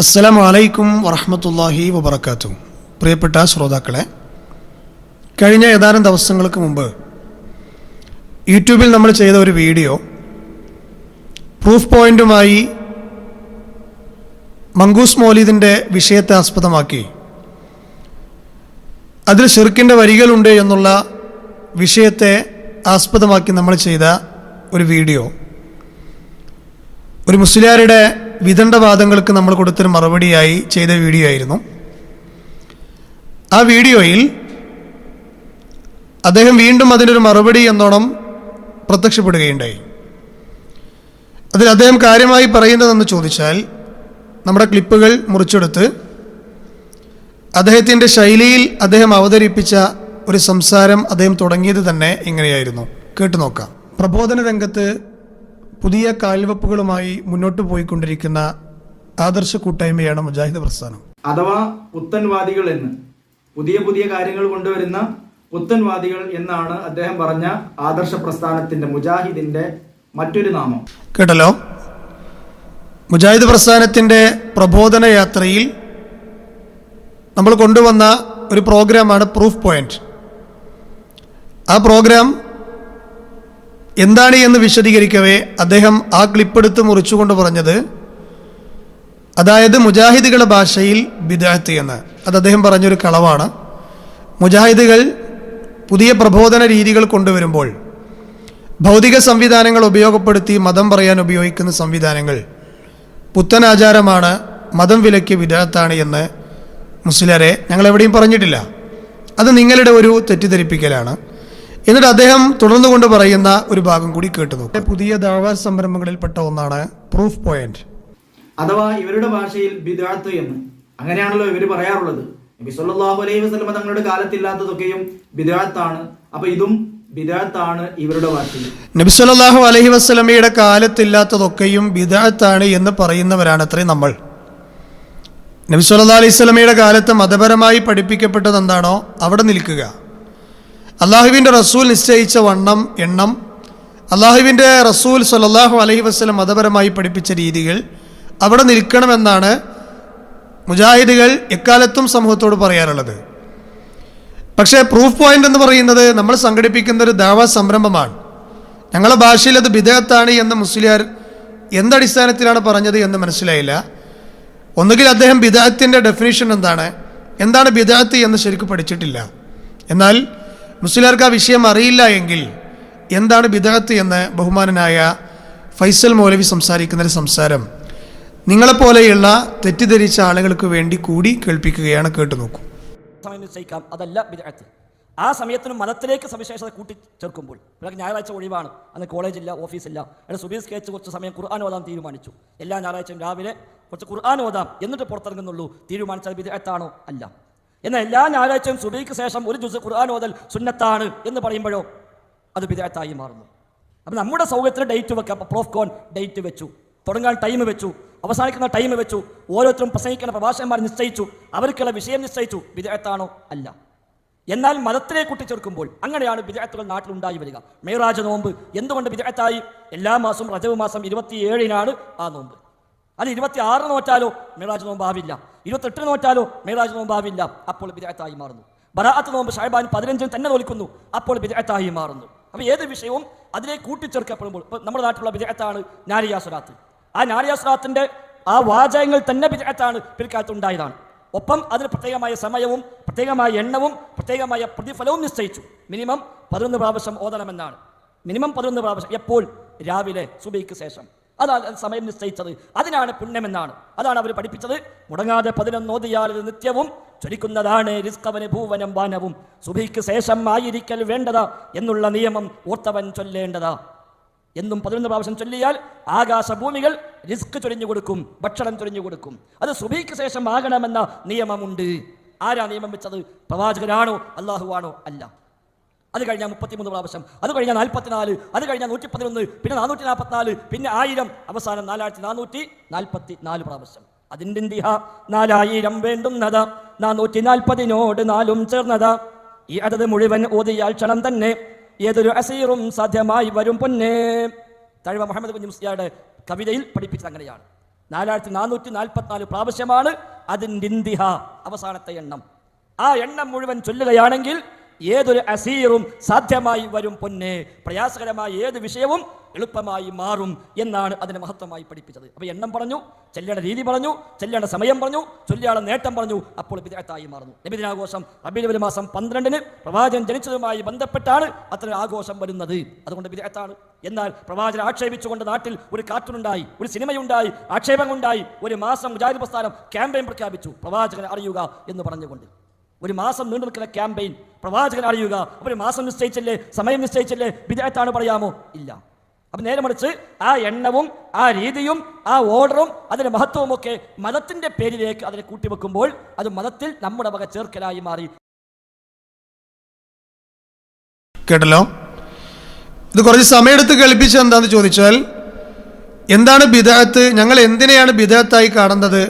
അസ്സലാമു അലൈക്കും വറഹമത്തല്ലാഹി വബർക്കാത്തു പ്രിയപ്പെട്ട ശ്രോതാക്കളെ കഴിഞ്ഞ ഏതാനും ദിവസങ്ങൾക്ക് മുമ്പ് യൂട്യൂബിൽ നമ്മൾ ചെയ്ത ഒരു വീഡിയോ പ്രൂഫ് പോയിന്റുമായി മങ്കൂസ് മൗലീദിന്റെ വിഷയത്തെ ആസ്പദമാക്കി. അതിൽ ഷിർക്കിന്റെ വരികളുണ്ട് എന്നുള്ള വിഷയത്തെ ആസ്പദമാക്കി നമ്മൾ ചെയ്ത ഒരു വീഡിയോ. ഒരു മുസ്ലിയാരുടെ വിദണ്ഡവാദങ്ങൾക്ക് നമ്മൾ കൊടുത്തൊരു മറുപടിയായി ചെയ്ത വീഡിയോ ആയിരുന്നു. ആ വീഡിയോയിൽ അദ്ദേഹം വീണ്ടും അതിനൊരു മറുപടി എന്നോണം പ്രത്യക്ഷപ്പെടുകയുണ്ടായി. അതിൽ അദ്ദേഹം കാര്യമായി പറയുന്നതെന്ന് ചോദിച്ചാൽ നമ്മുടെ ക്ലിപ്പുകൾ മുറിച്ചെടുത്ത് അദ്ദേഹത്തിന്റെ ശൈലിയിൽ അദ്ദേഹം അവതരിപ്പിച്ച ഒരു സംസാരം അദ്ദേഹം തുടങ്ങിയത് തന്നെ ഇങ്ങനെയായിരുന്നു. കേട്ടു നോക്കാം. പ്രബോധന രംഗത്ത് പുതിയ കാൽവെപ്പുകളുമായി മുന്നോട്ട് പോയിക്കൊണ്ടിരിക്കുന്ന ആദർശ കൂട്ടായ്മയാണ് മുജാഹിദ് പ്രസ്ഥാനം. അഥവാ പുത്തൻവാദികൾ എന്ന്. പുതിയ പുതിയ കാര്യങ്ങൾ കൊണ്ടുവരുന്ന പുത്തൻവാദികൾ എന്നാണ് അദ്ദേഹം പറഞ്ഞ ആദർശ പ്രസ്ഥാനത്തിന്റെ മുജാഹിദിന്റെ മറ്റൊരു നാമം. കേട്ടല്ലോ? മുജാഹിദ് പ്രസ്ഥാനത്തിന്റെ പ്രബോധന യാത്രയിൽ നമ്മൾ കൊണ്ടുവന്ന ഒരു പ്രോഗ്രാമാണ് പ്രൂഫ് പോയിന്റ്. ആ പ്രോഗ്രാം എന്താണ് എന്ന് വിശദീകരിക്കവേ അദ്ദേഹം ആ ക്ലിപ്പെടുത്ത് മുറിച്ചുകൊണ്ട് പറഞ്ഞത് അതായത് മുജാഹിദുകളുടെ ഭാഷയിൽ ബിദാഹത്ത് എന്ന്. അത് അദ്ദേഹം പറഞ്ഞൊരു കളവാണ്. മുജാഹിദുകൾ പുതിയ പ്രബോധന രീതികൾ കൊണ്ടുവരുമ്പോൾ ഭൗതിക സംവിധാനങ്ങൾ ഉപയോഗപ്പെടുത്തി മതം പറയാൻ ഉപയോഗിക്കുന്ന സംവിധാനങ്ങൾ. പുത്തൻ ആചാരമാണ് മതം വിലക്കിയ വിദഗ്ധാണ് എന്ന് മുസ്ലിരെ ഞങ്ങൾ എവിടെയും പറഞ്ഞിട്ടില്ല. അത് നിങ്ങളുടെ ഒരു തെറ്റിദ്ധരിപ്പിക്കലാണ്. എന്നിട്ട് അദ്ദേഹം തുടർന്നുകൊണ്ട് പറയുന്ന ഒരു ഭാഗം കൂടി കേട്ടു നോക്കാം. പുതിയ ദാവാ സംരംഭങ്ങളിൽപ്പെട്ട ഒന്നാണ് പ്രൂഫ് പോയിന്റ് അഥവാ ഇവരുടെ ഭാഷയിൽ ബിദാത്ത് എന്ന്. അങ്ങനെയാണല്ലോ ഇവർ പറയാറുള്ളത്. നബി സല്ലല്ലാഹു അലൈഹി വസല്ലമ തങ്ങളുടെ കാലത്തില്ലാത്തതൊക്കെയും ബിദാത്താണ്. അപ്പൊ ഇതും ബിദാത്താണ് ഇവരുടെ ഭാഷയിൽ. നബിസ്വല്ലാഹു അലൈഹി വസല്ലമയുടെ കാലത്തില്ലാത്തതൊക്കെയും ബിദാത്താണ് എന്ന് പറയുന്നവരാണ് അത്രയും നമ്മൾ. നബി സല്ലല്ലാഹി അലൈഹി വസല്ലമയുടെ കാലത്ത് മതപരമായി പഠിപ്പിക്കപ്പെട്ടത് എന്താണോ അവിടെ നിൽക്കുക. അള്ളാഹുവിന്റെ റസൂൽ നിശ്ചയിച്ച വണ്ണം എണ്ണം അള്ളാഹുവിന്റെ റസൂൽ സല്ലാഹു അലഹി വസ്ലം മതപരമായി പഠിപ്പിച്ച രീതികൾ അവിടെ നിൽക്കണമെന്നാണ് മുജാഹിദുകൾ എക്കാലത്തും സമൂഹത്തോട് പറയാറുള്ളത്. പക്ഷേ പ്രൂഫ് പോയിന്റ് എന്ന് പറയുന്നത് നമ്മൾ സംഘടിപ്പിക്കുന്ന ഒരു ദാവ സംരംഭമാണ്. ഞങ്ങളുടെ ഭാഷയിൽ അത് ബിദഗത്താണ് എന്ന് മുസ്ലിയാർ എന്തടിസ്ഥാനത്തിലാണ് പറഞ്ഞത് എന്ന് മനസ്സിലായില്ല. ഒന്നുകിൽ അദ്ദേഹം ബിദാത്തിന്റെ ഡെഫിനേഷൻ എന്താണ് എന്താണ് ബിദാത്ത് എന്ന് ശരിക്കും പഠിച്ചിട്ടില്ല. എന്നാൽ മുസ്ലിയാർക്ക് ആ വിഷയം അറിയില്ല എങ്കിൽ എന്താണ് ബിദഹത്ത് എന്ന് ബഹുമാനനായ ഫൈസൽ മൗലവി സംസാരിക്കുന്ന ഒരു സംസാരം. നിങ്ങളെപ്പോലെയുള്ള തെറ്റിദ്ധരിച്ച ആളുകൾക്ക് വേണ്ടി കൂടി കേൾപ്പിക്കുകയാണ് കേട്ടു നോക്കൂ. അതല്ല ആ സമയത്തിന് മതത്തിലേക്ക് സവിശേഷത കൂട്ടിച്ചേർക്കുമ്പോൾ ഇവർക്ക് ഞായറാഴ്ച ഒഴിവാണ്. അന്ന് കോളേജില്ല ഓഫീസില്ല അവിടെ സുബീസ് കേച്ച് കുറച്ച് സമയം ഖുർആൻ ഓതാൻ തീരുമാനിച്ചു. എല്ലാ ഞായറാഴ്ചയും രാവിലെ കുറച്ച് ഖുർആൻ ഓതാം. എന്നിട്ട് പുറത്തിറങ്ങുന്നുള്ളൂ. തീരുമാനിച്ചാൽ ബിദഅത്താണോ? അല്ല. എന്നാൽ എല്ലാ ഞായറാഴ്ചയും സുബൈക്ക് ശേഷം ഒരു ജുസ് ഖുർആൻ ഓതൽ സുന്നത്താണ് എന്ന് പറയുമ്പോഴോ അത് വിദേഹത്തായി മാറുന്നു. അപ്പം നമ്മുടെ സൗകര്യത്തിന് ഡേറ്റ് വെക്കാം. പ്രോഫ് കോൺ ഡേറ്റ് വെച്ചു. തുടങ്ങാൻ ടൈം വെച്ചു. അവസാനിക്കുന്ന ടൈം വെച്ചു. ഓരോരുത്തരും പ്രസംഗിക്കുന്ന പ്രഭാഷകന്മാർ നിശ്ചയിച്ചു. അവർക്കുള്ള വിഷയം നിശ്ചയിച്ചു. വിദേഹത്താണോ അല്ല. എന്നാൽ മതത്തിനെ കൂട്ടിച്ചേർക്കുമ്പോൾ അങ്ങനെയാണ് വിദഗ്ധത്തുകൾ നാട്ടിലുണ്ടായി വരിക. മേറാജ് നോമ്പ്. എന്തുകൊണ്ട് വിദേഹത്തായി എല്ലാ മാസവും റജവ് മാസം ഇരുപത്തിയേഴിനാണ് ആ നോമ്പ്. അത് ഇരുപത്തി ആറ് നോറ്റാലോ? മേറാജ് നോമ്പാവില്ല ഇരുപത്തെട്ട് നോറ്റാലോ? മേറാജ് നോമ്പാവില്ല അപ്പോൾ വിദഗ്ധത്തായി മാറുന്നു. ബറാഅത്ത് നോമ്പ് ഷായ്ബാൻ പതിനഞ്ചിന് തന്നെ നോൽക്കുന്നു. അപ്പോൾ വിദഗ്ധത്തായി മാറുന്നു. അപ്പോൾ ഏത് വിഷയവും അതിലേക്ക് കൂട്ടിച്ചേർക്കപ്പെടുമ്പോൾ ഇപ്പോൾ നമ്മുടെ നാട്ടിലുള്ള വിദഗ്ധത്താണ് നാരിയാസുരാത്ത് ആ നാരിയാസുരാത്തിന്റെ ആ വാചകങ്ങൾ തന്നെ വിദഗ്ധത്താണ് പിൽക്കാലത്ത് ഉണ്ടായതാണ്. ഒപ്പം അതിന് പ്രത്യേകമായ സമയവും പ്രത്യേകമായ എണ്ണവും പ്രത്യേകമായ പ്രതിഫലവും നിശ്ചയിച്ചു. മിനിമം പതിനൊന്ന് പ്രാവശ്യം ഓതണമെന്നാണ്. മിനിമം പതിനൊന്ന് പ്രാവശ്യം എപ്പോൾ? രാവിലെ സുബൈക്ക് ശേഷം. അതാണ് സമയം നിശ്ചയിച്ചത്. അതിനാണ് പുണ്യമെന്നാണ്. അതാണ് അവർ പഠിപ്പിച്ചത്. മുടങ്ങാതെ പതിനൊന്നോതിയാൽ നിത്യവും ചൊരിക്കുന്നതാണ് റിസ്കവന് ഭൂവനം വാനവും സുഭിക്ക് ശേഷം ആയിരിക്കൽ വേണ്ടതാ എന്നുള്ള നിയമം ഓർത്തവൻ ചൊല്ലേണ്ടതാ. എന്നും പതിനൊന്ന് പ്രാവശ്യം ചൊല്ലിയാൽ ആകാശഭൂമികൾ റിസ്ക് ചൊരിഞ്ഞു കൊടുക്കും ഭക്ഷണം ചൊരിഞ്ഞു കൊടുക്കും. അത് സുഭിക്ക് ശേഷം ആകണമെന്ന നിയമമുണ്ട്. ആരാ നിയമം വെച്ചത്? പ്രവാചകനാണോ? അള്ളാഹുവാണോ അല്ല. അത് കഴിഞ്ഞാൽ മുപ്പത്തിമൂന്ന് പ്രാവശ്യം. അത് കഴിഞ്ഞാൽ നാൽപ്പത്തിനാല്. അത് കഴിഞ്ഞാൽ നൂറ്റി പതിനൊന്ന് പിന്നെ നാനൂറ്റി നാൽപ്പത്തിനാല് പിന്നെ ആയിരം. അവസാനം നാലായിരത്തി നാനൂറ്റി നാൽപ്പത്തി നാല് പ്രാവശ്യം. അതിന്റെ ദിഹ നാലായിരം വേണ്ടുന്നത്. നാനൂറ്റി നാൽപ്പതിനോട് നാലും ചേർന്നത്. ഈ അതത് മുഴുവൻ ഓതിയാൽ ക്ഷണം തന്നെ. ഏതൊരു അസീറും സാധ്യമായി വരും പൊന്നേ. തഴവ മുഹമ്മദ് കുഞ്ഞു മുസ്ലിയുടെ കവിതയിൽ പഠിപ്പിച്ചത് അങ്ങനെയാണ്. നാലായിരത്തി നാനൂറ്റി നാൽപ്പത്തിനാല് പ്രാവശ്യമാണ് അതിന്റെ ഇന്തിഹ അവസാനത്തെ എണ്ണം. ആ എണ്ണം മുഴുവൻ ചൊല്ലുകയാണെങ്കിൽ ഏതൊരു അസീറും സാധ്യമായി വരും പൊന്നെ. പ്രയാസകരമായ ഏത് വിഷയവും എളുപ്പമായി മാറും എന്നാണ് അതിനെ മഹത്വമായി പഠിപ്പിച്ചത്. അപ്പോൾ എണ്ണം പറഞ്ഞു ചെല്ലേണ്ട രീതി പറഞ്ഞു ചെല്ലേണ്ട സമയം പറഞ്ഞു ചൊല്ലിയാളെ നേട്ടം പറഞ്ഞു അപ്പോൾ വിദഗ്ധത്തായി മാറുന്നു. നബിദിനാഘോഷം റബീൽ മാസം പന്ത്രണ്ടിന് പ്രവാചകൻ ജനിച്ചതുമായി ബന്ധപ്പെട്ടാണ് അത്ര ആഘോഷം വരുന്നത്. അതുകൊണ്ട് വിദഗ്ധത്താണ് എന്നാൽ പ്രവാചകൻ ആക്ഷേപിച്ചുകൊണ്ട് നാട്ടിൽ ഒരു കാർട്ടൂണുണ്ടായി ഒരു സിനിമയുണ്ടായി ആക്ഷേപങ്ങളുണ്ടായി ഒരു മാസം മുജാഹിദ് പ്രസ്ഥാനം ക്യാമ്പയിൻ പ്രഖ്യാപിച്ചു. പ്രവാചകനെ അറിയുക എന്ന് പറഞ്ഞുകൊണ്ട്. ഒരു മാസം നീണ്ടു നിൽക്കുന്ന ക്യാമ്പയിൻ. പ്രവാചകൻ അറിയുക ഒരു മാസം നിശ്ചയിച്ചില്ലേ? സമയം നിശ്ചയിച്ചില്ലേ? വിദേഹത്താണ് പറയാമോ? ഇല്ല. അപ്പം നേരെ മറിച്ച് ആ എണ്ണവും ആ രീതിയും ആ ഓർഡറും അതിന്റെ മഹത്വവും ഒക്കെ മതത്തിന്റെ പേരിലേക്ക് അതിനെ കൂട്ടിവെക്കുമ്പോൾ അത് മതത്തിൽ നമ്മുടെ വക ചേർക്കലായി മാറി. കേട്ടല്ലോ? ഇത് കുറച്ച് സമയമെടുത്ത് കേൾപ്പിച്ചത് എന്താണെന്ന് ചോദിച്ചാൽ എന്താണ് ബിദഅത്ത് ഞങ്ങൾ എന്തിനെയാണ് ബിദഅത്തായി കാണുന്നത്?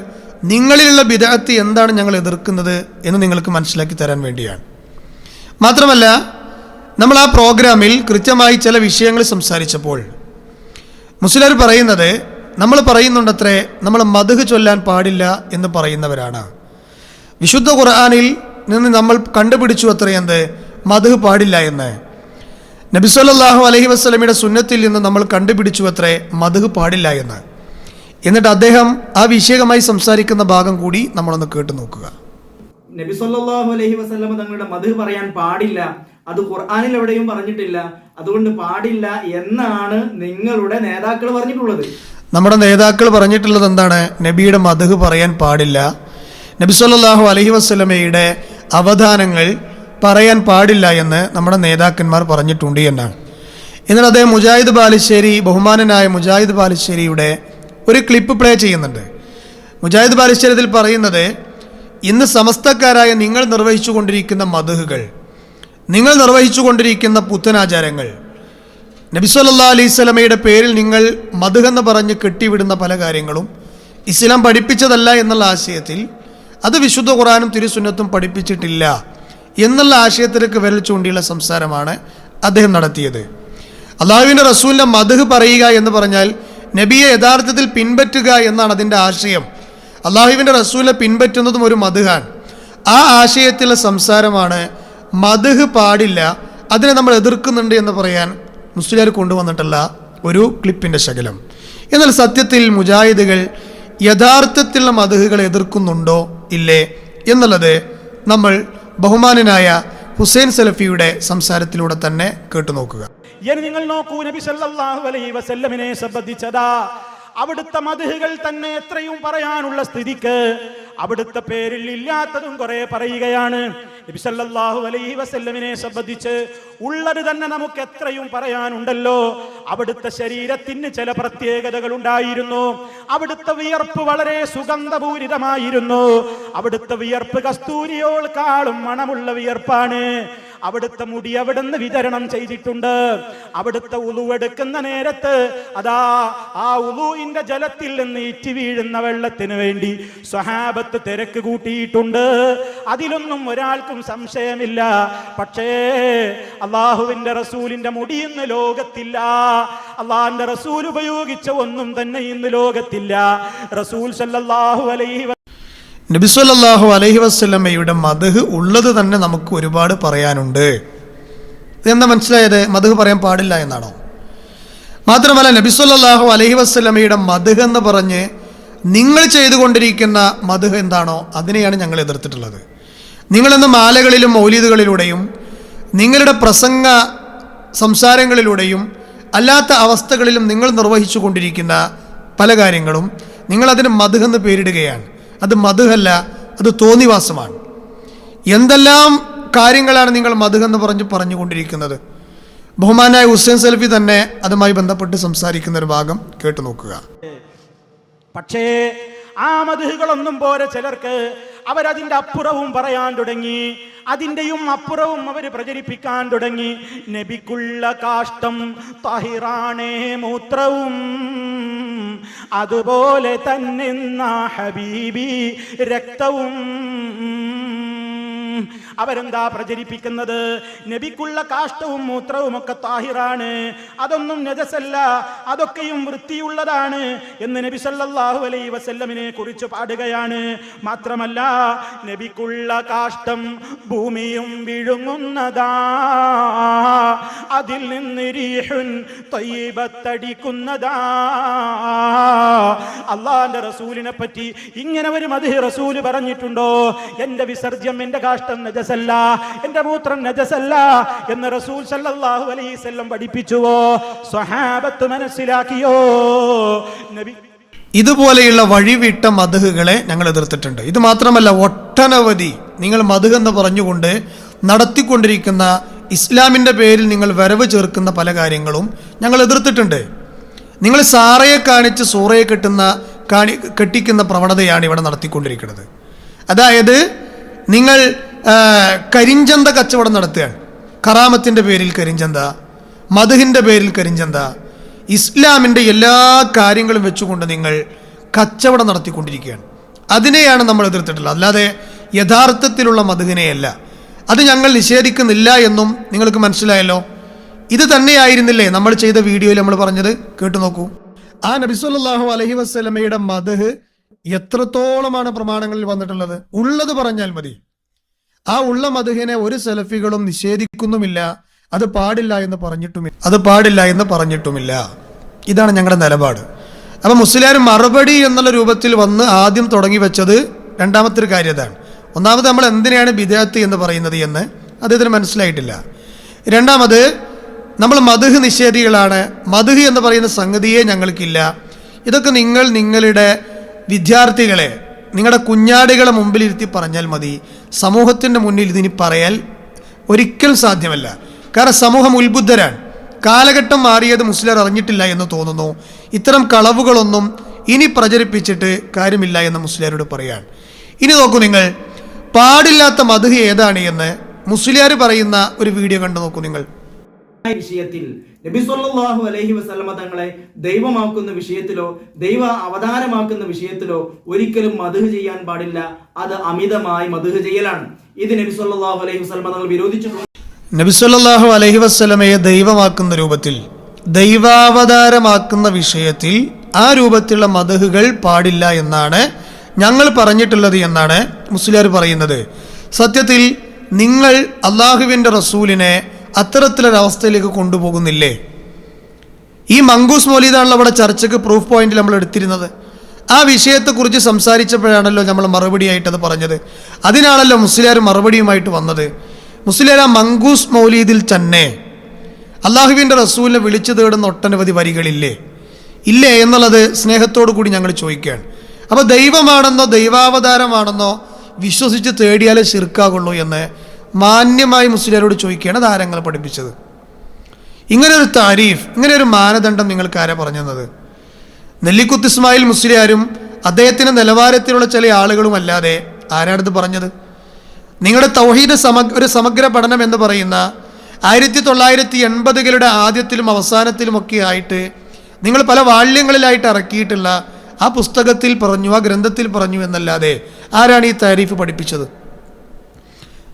നിങ്ങളിലുള്ള ബിദാത്ത് എന്താണ് ഞങ്ങൾ എതിർക്കുന്നത് എന്ന് നിങ്ങൾക്ക് മനസ്സിലാക്കി തരാൻ വേണ്ടിയാണ്. മാത്രമല്ല നമ്മൾ ആ പ്രോഗ്രാമിൽ കൃത്യമായി ചില വിഷയങ്ങൾ സംസാരിച്ചപ്പോൾ മുസ്ലിം പറയുന്നത് നമ്മൾ പറയുന്നുണ്ടത്രേ നമ്മൾ മധുഹ് ചൊല്ലാൻ പാടില്ല എന്ന് പറയുന്നവരാണ്. വിശുദ്ധ ഖുർആാനിൽ നിന്ന് നമ്മൾ കണ്ടുപിടിച്ചു അത്രേ എന്ത്? മധുഹ് പാടില്ല എന്ന്. നബിസ്വല്ലാഹു അലഹി വസ്ലമിയുടെ സുന്നത്തിൽ നിന്ന് നമ്മൾ കണ്ടുപിടിച്ചു അത്രേ മധുഹ് പാടില്ല എന്ന്. എന്നിട്ട് അദ്ദേഹം ആ വിഷയകമായി സംസാരിക്കുന്ന ഭാഗം കൂടി നമ്മളൊന്ന് കേട്ടു നോക്കുക. നബി സല്ലല്ലാഹു അലൈഹി വസല്ലമ തങ്ങളുടെ മധു പറയാൻ പാടില്ല. അത് ഖുർആാനിൽ എവിടെയും പറഞ്ഞിട്ടില്ല. അതുകൊണ്ട് പാടില്ല എന്നാണ് നിങ്ങളുടെ നേതാക്കൾ പറഞ്ഞിട്ടുള്ളത്. നമ്മുടെ നേതാക്കൾ പറഞ്ഞിട്ടുള്ളത് എന്താണ്? നബിയുടെ മധുഹ് പറയാൻ പാടില്ല. നബി സല്ലാഹു അലഹി വസ്ലമയുടെ അവധാനങ്ങൾ പറയാൻ പാടില്ല എന്ന് നമ്മുടെ നേതാക്കന്മാർ പറഞ്ഞിട്ടുണ്ട് എന്നാണ്. എന്നാൽ അദ്ദേഹം മുജാഹിദ് ബാലുശ്ശേരി ബഹുമാനനായ മുജാഹിദ് ബാലുശ്ശേരിയുടെ ഒരു ക്ലിപ്പ് പ്ലേ ചെയ്യുന്നുണ്ട്. മുജാഹിദ് ബാലുശ്ശേരി ഇതിൽ പറയുന്നത് ഇന്ന് സമസ്തക്കാരായ നിങ്ങൾ നിർവഹിച്ചു കൊണ്ടിരിക്കുന്ന മധുഹുകൾ നിങ്ങൾ നിർവഹിച്ചു കൊണ്ടിരിക്കുന്ന പുത്തനാചാരങ്ങൾ നബിസ്വല്ലാ അലൈഹി പേരിൽ നിങ്ങൾ മധുഹെന്ന് പറഞ്ഞ് കെട്ടിവിടുന്ന പല കാര്യങ്ങളും ഇസ്ലാം പഠിപ്പിച്ചതല്ല എന്നുള്ള ആശയത്തിൽ അത് വിശുദ്ധ ഖുറാനും തിരുസുന്നത്തും പഠിപ്പിച്ചിട്ടില്ല എന്നുള്ള ആശയത്തിലേക്ക് വിരൽ ചൂണ്ടിയുള്ള സംസാരമാണ് അദ്ദേഹം നടത്തിയത്. അള്ളാഹുവിന്റെ റസൂലിന്റെ മധുഹ് പറയുക എന്ന് പറഞ്ഞാൽ നബിയെ യഥാർത്ഥത്തിൽ പിൻപറ്റുക എന്നാണ് അതിന്റെ ആശയം. അള്ളാഹുവിന്റെ റസൂലിനെ പിൻപറ്റുന്നതും ഒരു മധുഹാണ്. ആ ആശയത്തിലെ സംസാരമാണ് മധുഹ് പാടില്ല അതിനെ നമ്മൾ എതിർക്കുന്നുണ്ട് എന്ന് പറയാൻ മുസ്ലിയാർ കൊണ്ടുവന്നിട്ടല്ല ഒരു ക്ലിപ്പിന്റെ ശകലം. എന്നാൽ സത്യത്തിൽ മുജാഹിദുകൾ യഥാർത്ഥത്തിലുള്ള മധുഹുകളെ എതിർക്കുന്നുണ്ടോ ഇല്ലേ എന്നുള്ളത് നമ്മൾ ബഹുമാനനായ ഹുസൈൻ സലഫിയുടെ സംസാരത്തിലൂടെ തന്നെ കേട്ടു നോക്കുക ഇനി നിങ്ങൾ നോക്കൂ നബി സല്ലല്ലാഹു അലൈഹി വസല്ലമിനെ സംബന്ധിച്ചതാ അവിടുത്തെ മധുഹുകൾ തന്നെ എത്രയും പറയാനുള്ള സ്ഥിതിക്ക് അവിടുത്തെ പേരിൽ ഇല്ലാത്തതും കുറെ പറയുകയാണ്. നബി സല്ലല്ലാഹു അലൈഹി വസല്ലമിനെ സംബന്ധിച്ച് ഉള്ളത് തന്നെ നമുക്ക് എത്രയും പറയാനുണ്ടല്ലോ. അവിടുത്തെ ശരീരത്തിന് ചില പ്രത്യേകതകൾ ഉണ്ടായിരുന്നു. അവിടുത്തെ വിയർപ്പ് വളരെ സുഗന്ധപൂരിതമായിരുന്നു. അവിടുത്തെ വിയർപ്പ് കസ്തൂരിയോൾക്കാളും മണമുള്ള വിയർപ്പാണ്. അവിടുത്തെ മുടി അവിടുന്ന് വിതരണം ചെയ്തിട്ടുണ്ട്. അവിടുത്തെ ഉളുവെടുക്കുന്ന നേരത്ത് അതാ ആ ഉളുവിന്റെ ജലത്തിൽ നിന്ന് ഇറ്റി വീഴുന്ന വെള്ളത്തിന് വേണ്ടി സ്വഹാബത്ത് തിരക്ക് കൂട്ടിയിട്ടുണ്ട്. അതിലൊന്നും ഒരാൾക്കും സംശയമില്ല. പക്ഷേ അള്ളാഹുവിന്റെ റസൂലിന്റെ മുടി ഇന്ന് ലോകത്തില്ല. അള്ളാഹിന്റെ റസൂൽ ഉപയോഗിച്ച ഒന്നും തന്നെ ഇന്ന് ലോകത്തില്ല. റസൂൽ സല്ലാഹു അലൈഹി നബിസ്വല്ലാഹു അലഹി വസ്ലമയുടെ മധുഹ് ഉള്ളത് തന്നെ നമുക്ക് ഒരുപാട് പറയാനുണ്ട്. ഇതെന്താ മനസ്സിലായത്? മധുഹ് പറയാൻ പാടില്ല എന്നാണോ? മാത്രമല്ല നബിസ്വല്ലാഹു അലഹി വസ്ലമയുടെ മധുഹ് എന്ന് പറഞ്ഞ് നിങ്ങൾ ചെയ്തുകൊണ്ടിരിക്കുന്ന മധുഹ് എന്താണോ അതിനെയാണ് ഞങ്ങൾ എതിർത്തിട്ടുള്ളത്. നിങ്ങളെന്ന് മാലകളിലും മൗലീദുകളിലൂടെയും നിങ്ങളുടെ പ്രസംഗ സംസാരങ്ങളിലൂടെയും അല്ലാത്ത അവസ്ഥകളിലും നിങ്ങൾ നിർവഹിച്ചു കൊണ്ടിരിക്കുന്ന പല കാര്യങ്ങളും നിങ്ങളതിന് മധുഹെന്ന് മധുഹ് എന്ന് പേരിടുകയാണ്. അത് മധുഹല്ല അത് തോന്നിവാസമാണ്. എന്തെല്ലാം കാര്യങ്ങളാണ് നിങ്ങൾ മധുഹെന്ന് പറഞ്ഞ് പറഞ്ഞുകൊണ്ടിരിക്കുന്നത്? ബഹുമാനായ ഹുസൈൻ സെൽഫി തന്നെ അതുമായി ബന്ധപ്പെട്ട് സംസാരിക്കുന്ന ഒരു ഭാഗം കേട്ടു നോക്കുക. പക്ഷേ ആ മധുഹുകളൊന്നും പോരെ ചിലർക്ക് അവരതിന്റെ അപ്പുറവും പറയാൻ തുടങ്ങി. അതിന്റെയും അപ്പുറവും അവർ പ്രചരിപ്പിക്കാൻ തുടങ്ങി. നബിക്കുള്ള കാഷ്ടം തഹിറാണേ മൂത്രവും. അതുപോലെ തന്നെ ഹബീബി രക്തവും. അവരെന്താ പ്രചരിപ്പിക്കുന്നത്? നബിക്കുള്ള കാഷ്ടവും മൂത്രവും ഒക്കെ താഹിറാണ്. അതൊന്നും നജസല്ല അതൊക്കെയും വൃത്തിയുള്ളതാണ് എന്ന് നബി സല്ലാഹു അലൈ വസല്ലമിനെ കുറിച്ച് പാടുകയാണ്. മാത്രമല്ല നബിക്കുള്ള കാഷ്ടം ഭൂമിയും വിഴുങ്ങുന്നതാ. അതിൽ നിന്ന് രീഹുൻ തയ്യബത്തടിക്കുന്നതാ. അള്ളാന്റെ റസൂലിനെ പറ്റി ഇങ്ങനെ ഒരു മധു റസൂൽ പറഞ്ഞിട്ടുണ്ടോ? എന്റെ വിസർജ്യം എന്റെ കാഷ്ടം നജസല്ല എന്റെ മൂത്രം നജസല്ല എന്ന് റസൂൽ സല്ലല്ലാഹു അലൈഹി വസല്ലം പഠിപ്പിച്ചുവോ? സ്വഹാബത്ത് മനസ്സിലാക്കിയോ? നബി ഇതുപോലെയുള്ള വഴിവിട്ട മധുഹുകളെ ഞങ്ങൾ എതിർത്തിട്ടുണ്ട്. ഇത് മാത്രമല്ല ഒട്ടനവധി നിങ്ങൾ മധുഹ് എന്ന് പറഞ്ഞുകൊണ്ട് നടത്തിക്കൊണ്ടിരിക്കുന്ന ഇസ്ലാമിന്റെ പേരിൽ നിങ്ങൾ വരവ് ചേർക്കുന്ന പല കാര്യങ്ങളും ഞങ്ങൾ എതിർത്തിട്ടുണ്ട്. നിങ്ങൾ സാറയെ കാണിച്ച് സൂറയെ കെട്ടുന്ന കാണി കെട്ടിക്കുന്ന പ്രവണതയാണ് ഇവിടെ നടത്തിക്കൊണ്ടിരിക്കുന്നത്. അതായത് നിങ്ങൾ കരിഞ്ചന്ത കച്ചവടം നടത്തുകയാണ് കറാമത്തിന്റെ പേരിൽ കരിഞ്ചന്ത മധുഹിന്റെ പേരിൽ കരിഞ്ചന്ത ഇസ്ലാമിന്റെ എല്ലാ കാര്യങ്ങളും വെച്ചുകൊണ്ട് നിങ്ങൾ കച്ചവടം നടത്തിക്കൊണ്ടിരിക്കുകയാണ്. അതിനെയാണ് നമ്മൾ എതിർത്തിട്ടുള്ളത്. അല്ലാതെ യഥാർത്ഥത്തിലുള്ള മധുഹിനെയല്ല. അത് ഞങ്ങൾ നിഷേധിക്കുന്നില്ല എന്നും നിങ്ങൾക്ക് മനസ്സിലായല്ലോ. ഇത് തന്നെയായിരുന്നില്ലേ നമ്മൾ ചെയ്ത വീഡിയോയിൽ നമ്മൾ പറഞ്ഞത്? കേട്ടു നോക്കൂ. ആ നബിസ്വല്ലാഹു അലഹി വസ്ലമയുടെ മധുഹ് എത്രത്തോളമാണ് പ്രമാണങ്ങളിൽ വന്നിട്ടുള്ളത്? ഉള്ളത് പറഞ്ഞാൽ മതി. ആ ഉള്ള മധുഹിനെ ഒരു സെലഫികളും നിഷേധിക്കുന്നുമില്ല. അത് പാടില്ല എന്ന് പറഞ്ഞിട്ടുമില്ല അത് പാടില്ല എന്ന് പറഞ്ഞിട്ടുമില്ല. ഇതാണ് ഞങ്ങളുടെ നിലപാട്. അപ്പൊ മുസ്ലിയാർ മറുപടി എന്നുള്ള രൂപത്തിൽ വന്ന് ആദ്യം തുടങ്ങി വെച്ചത് രണ്ടാമത്തെ ഒരു കാര്യതാണ്. ഒന്നാമത് നമ്മൾ എന്തിനാണ് വിദേഹത്ത് എന്ന് പറയുന്നത് എന്ന് അദ്ദേഹത്തിന് മനസ്സിലായിട്ടില്ല. രണ്ടാമത് നമ്മൾ മധുഹ് നിഷേധികളാണ്. മധുഹ് എന്ന് പറയുന്ന സംഗതിയെ ഞങ്ങൾക്കില്ല. ഇതൊക്കെ നിങ്ങൾ നിങ്ങളുടെ വിദ്യാർത്ഥികളെ നിങ്ങളുടെ കുഞ്ഞാടികളെ മുമ്പിലിരുത്തി പറഞ്ഞാൽ മതി. സമൂഹത്തിന്റെ മുന്നിൽ ഇതിനി പറയാൻ ഒരിക്കലും സാധ്യമല്ല. കാരണം സമൂഹം ഉത്ബുദ്ധരാണ്. കാലഘട്ടം മാറിയത് മുസ്ലിം അറിഞ്ഞിട്ടില്ല എന്ന് തോന്നുന്നു. ഇത്തരം കളവുകളൊന്നും ഇനി പ്രചരിപ്പിച്ചിട്ട് കാര്യമില്ല എന്ന് മുസ്ലിയാരോട് പറയാൻ ഇനി നോക്കൂ നിങ്ങൾ. പാടില്ലാത്ത മധു ഏതാണ് എന്ന് മുസ്ലിയാർ പറയുന്ന ഒരു വീഡിയോ കണ്ടു നോക്കൂ നിങ്ങൾ. വിഷയത്തിൽ നബി സല്ലല്ലാഹു അലൈഹി വസല്ലമ തങ്ങളെ ദൈവമാക്കുന്ന വിഷയത്തിലോ ദൈവ അവതാരമാക്കുന്ന വിഷയത്തിലോ ഒരിക്കലും മധുഹ് ചെയ്യാൻ പാടില്ല. അത് അമിതമായി മധുഹ് ചെയ്യലാണ്. ഇത് നബി സല്ലല്ലാഹു അലൈഹി വസല്ലമ തങ്ങൾ വിരോധിച്ചിട്ടുണ്ട്. നബിസ്വല്ലാഹു അലഹി വസ്ലമയെ ദൈവമാക്കുന്ന രൂപത്തിൽ ദൈവാവതാരമാക്കുന്ന വിഷയത്തിൽ ആ രൂപത്തിലുള്ള മതഹുകൾ പാടില്ല എന്നാണ് ഞങ്ങൾ പറഞ്ഞിട്ടുള്ളത് എന്നാണ് മുസ്ലിയാർ പറയുന്നത്. സത്യത്തിൽ നിങ്ങൾ അള്ളാഹുവിന്റെ റസൂലിനെ അത്തരത്തിലൊരവസ്ഥയിലേക്ക് കൊണ്ടുപോകുന്നില്ലേ? ഈ മങ്കൂസ് മൗലീദാണല്ലോ അവിടെ ചർച്ചയ്ക്ക് പ്രൂഫ് പോയിന്റിൽ നമ്മൾ എടുത്തിരുന്നത്. ആ വിഷയത്തെക്കുറിച്ച് സംസാരിച്ചപ്പോഴാണല്ലോ നമ്മൾ മറുപടിയായിട്ടത് പറഞ്ഞത്. അതിനാണല്ലോ മുസ്ലിയാർ മറുപടിയുമായിട്ട് വന്നത്. മുസ്ലിയാർ ആ മങ്കൂസ് മൗലീദിൽ തന്നെ. അള്ളാഹുവിന്റെ റസൂലിനെ വിളിച്ചു തേടുന്ന ഒട്ടനവധി വരികളില്ലേ? ഇല്ലേ എന്നുള്ളത് സ്നേഹത്തോടു കൂടി ഞങ്ങൾ ചോദിക്കുകയാണ്. അപ്പോൾ ദൈവമാണെന്നോ ദൈവാവതാരമാണെന്നോ വിശ്വസിച്ച് തേടിയാലേ ശിർക്കാകുള്ളൂ എന്ന് മാന്യമായി മുസ്ലിയാരോട് ചോദിക്കുകയാണ് താരങ്ങൾ പഠിപ്പിച്ചത്. ഇങ്ങനെ ഒരു താരീഫ് ഇങ്ങനെ ഒരു മാനദണ്ഡം നിങ്ങൾക്ക് ആരാ പറഞ്ഞു തന്നത്? നെല്ലിക്കുത്ത് ഇസ്മായിൽ മുസ്ലിയാരും അദ്ദേഹത്തിന്റെ നിലവാരത്തിലുള്ള ചില ആളുകളും അല്ലാതെ ആരാണിത് പറഞ്ഞത്? നിങ്ങളുടെ തൗഹീദ് സമഗ്ര ഒരു സമഗ്ര പഠനം എന്ന് പറയുന്ന ആയിരത്തി തൊള്ളായിരത്തി എൺപതുകളുടെ ആദ്യത്തിലും അവസാനത്തിലുമൊക്കെ ആയിട്ട് നിങ്ങൾ പല വാള്യങ്ങളിലായിട്ട് ഇറക്കിയിട്ടുള്ള ആ പുസ്തകത്തിൽ പറഞ്ഞു ആ ഗ്രന്ഥത്തിൽ പറഞ്ഞു എന്നല്ലാതെ ആരാണ് ഈ താരീഫ് പഠിപ്പിച്ചത്?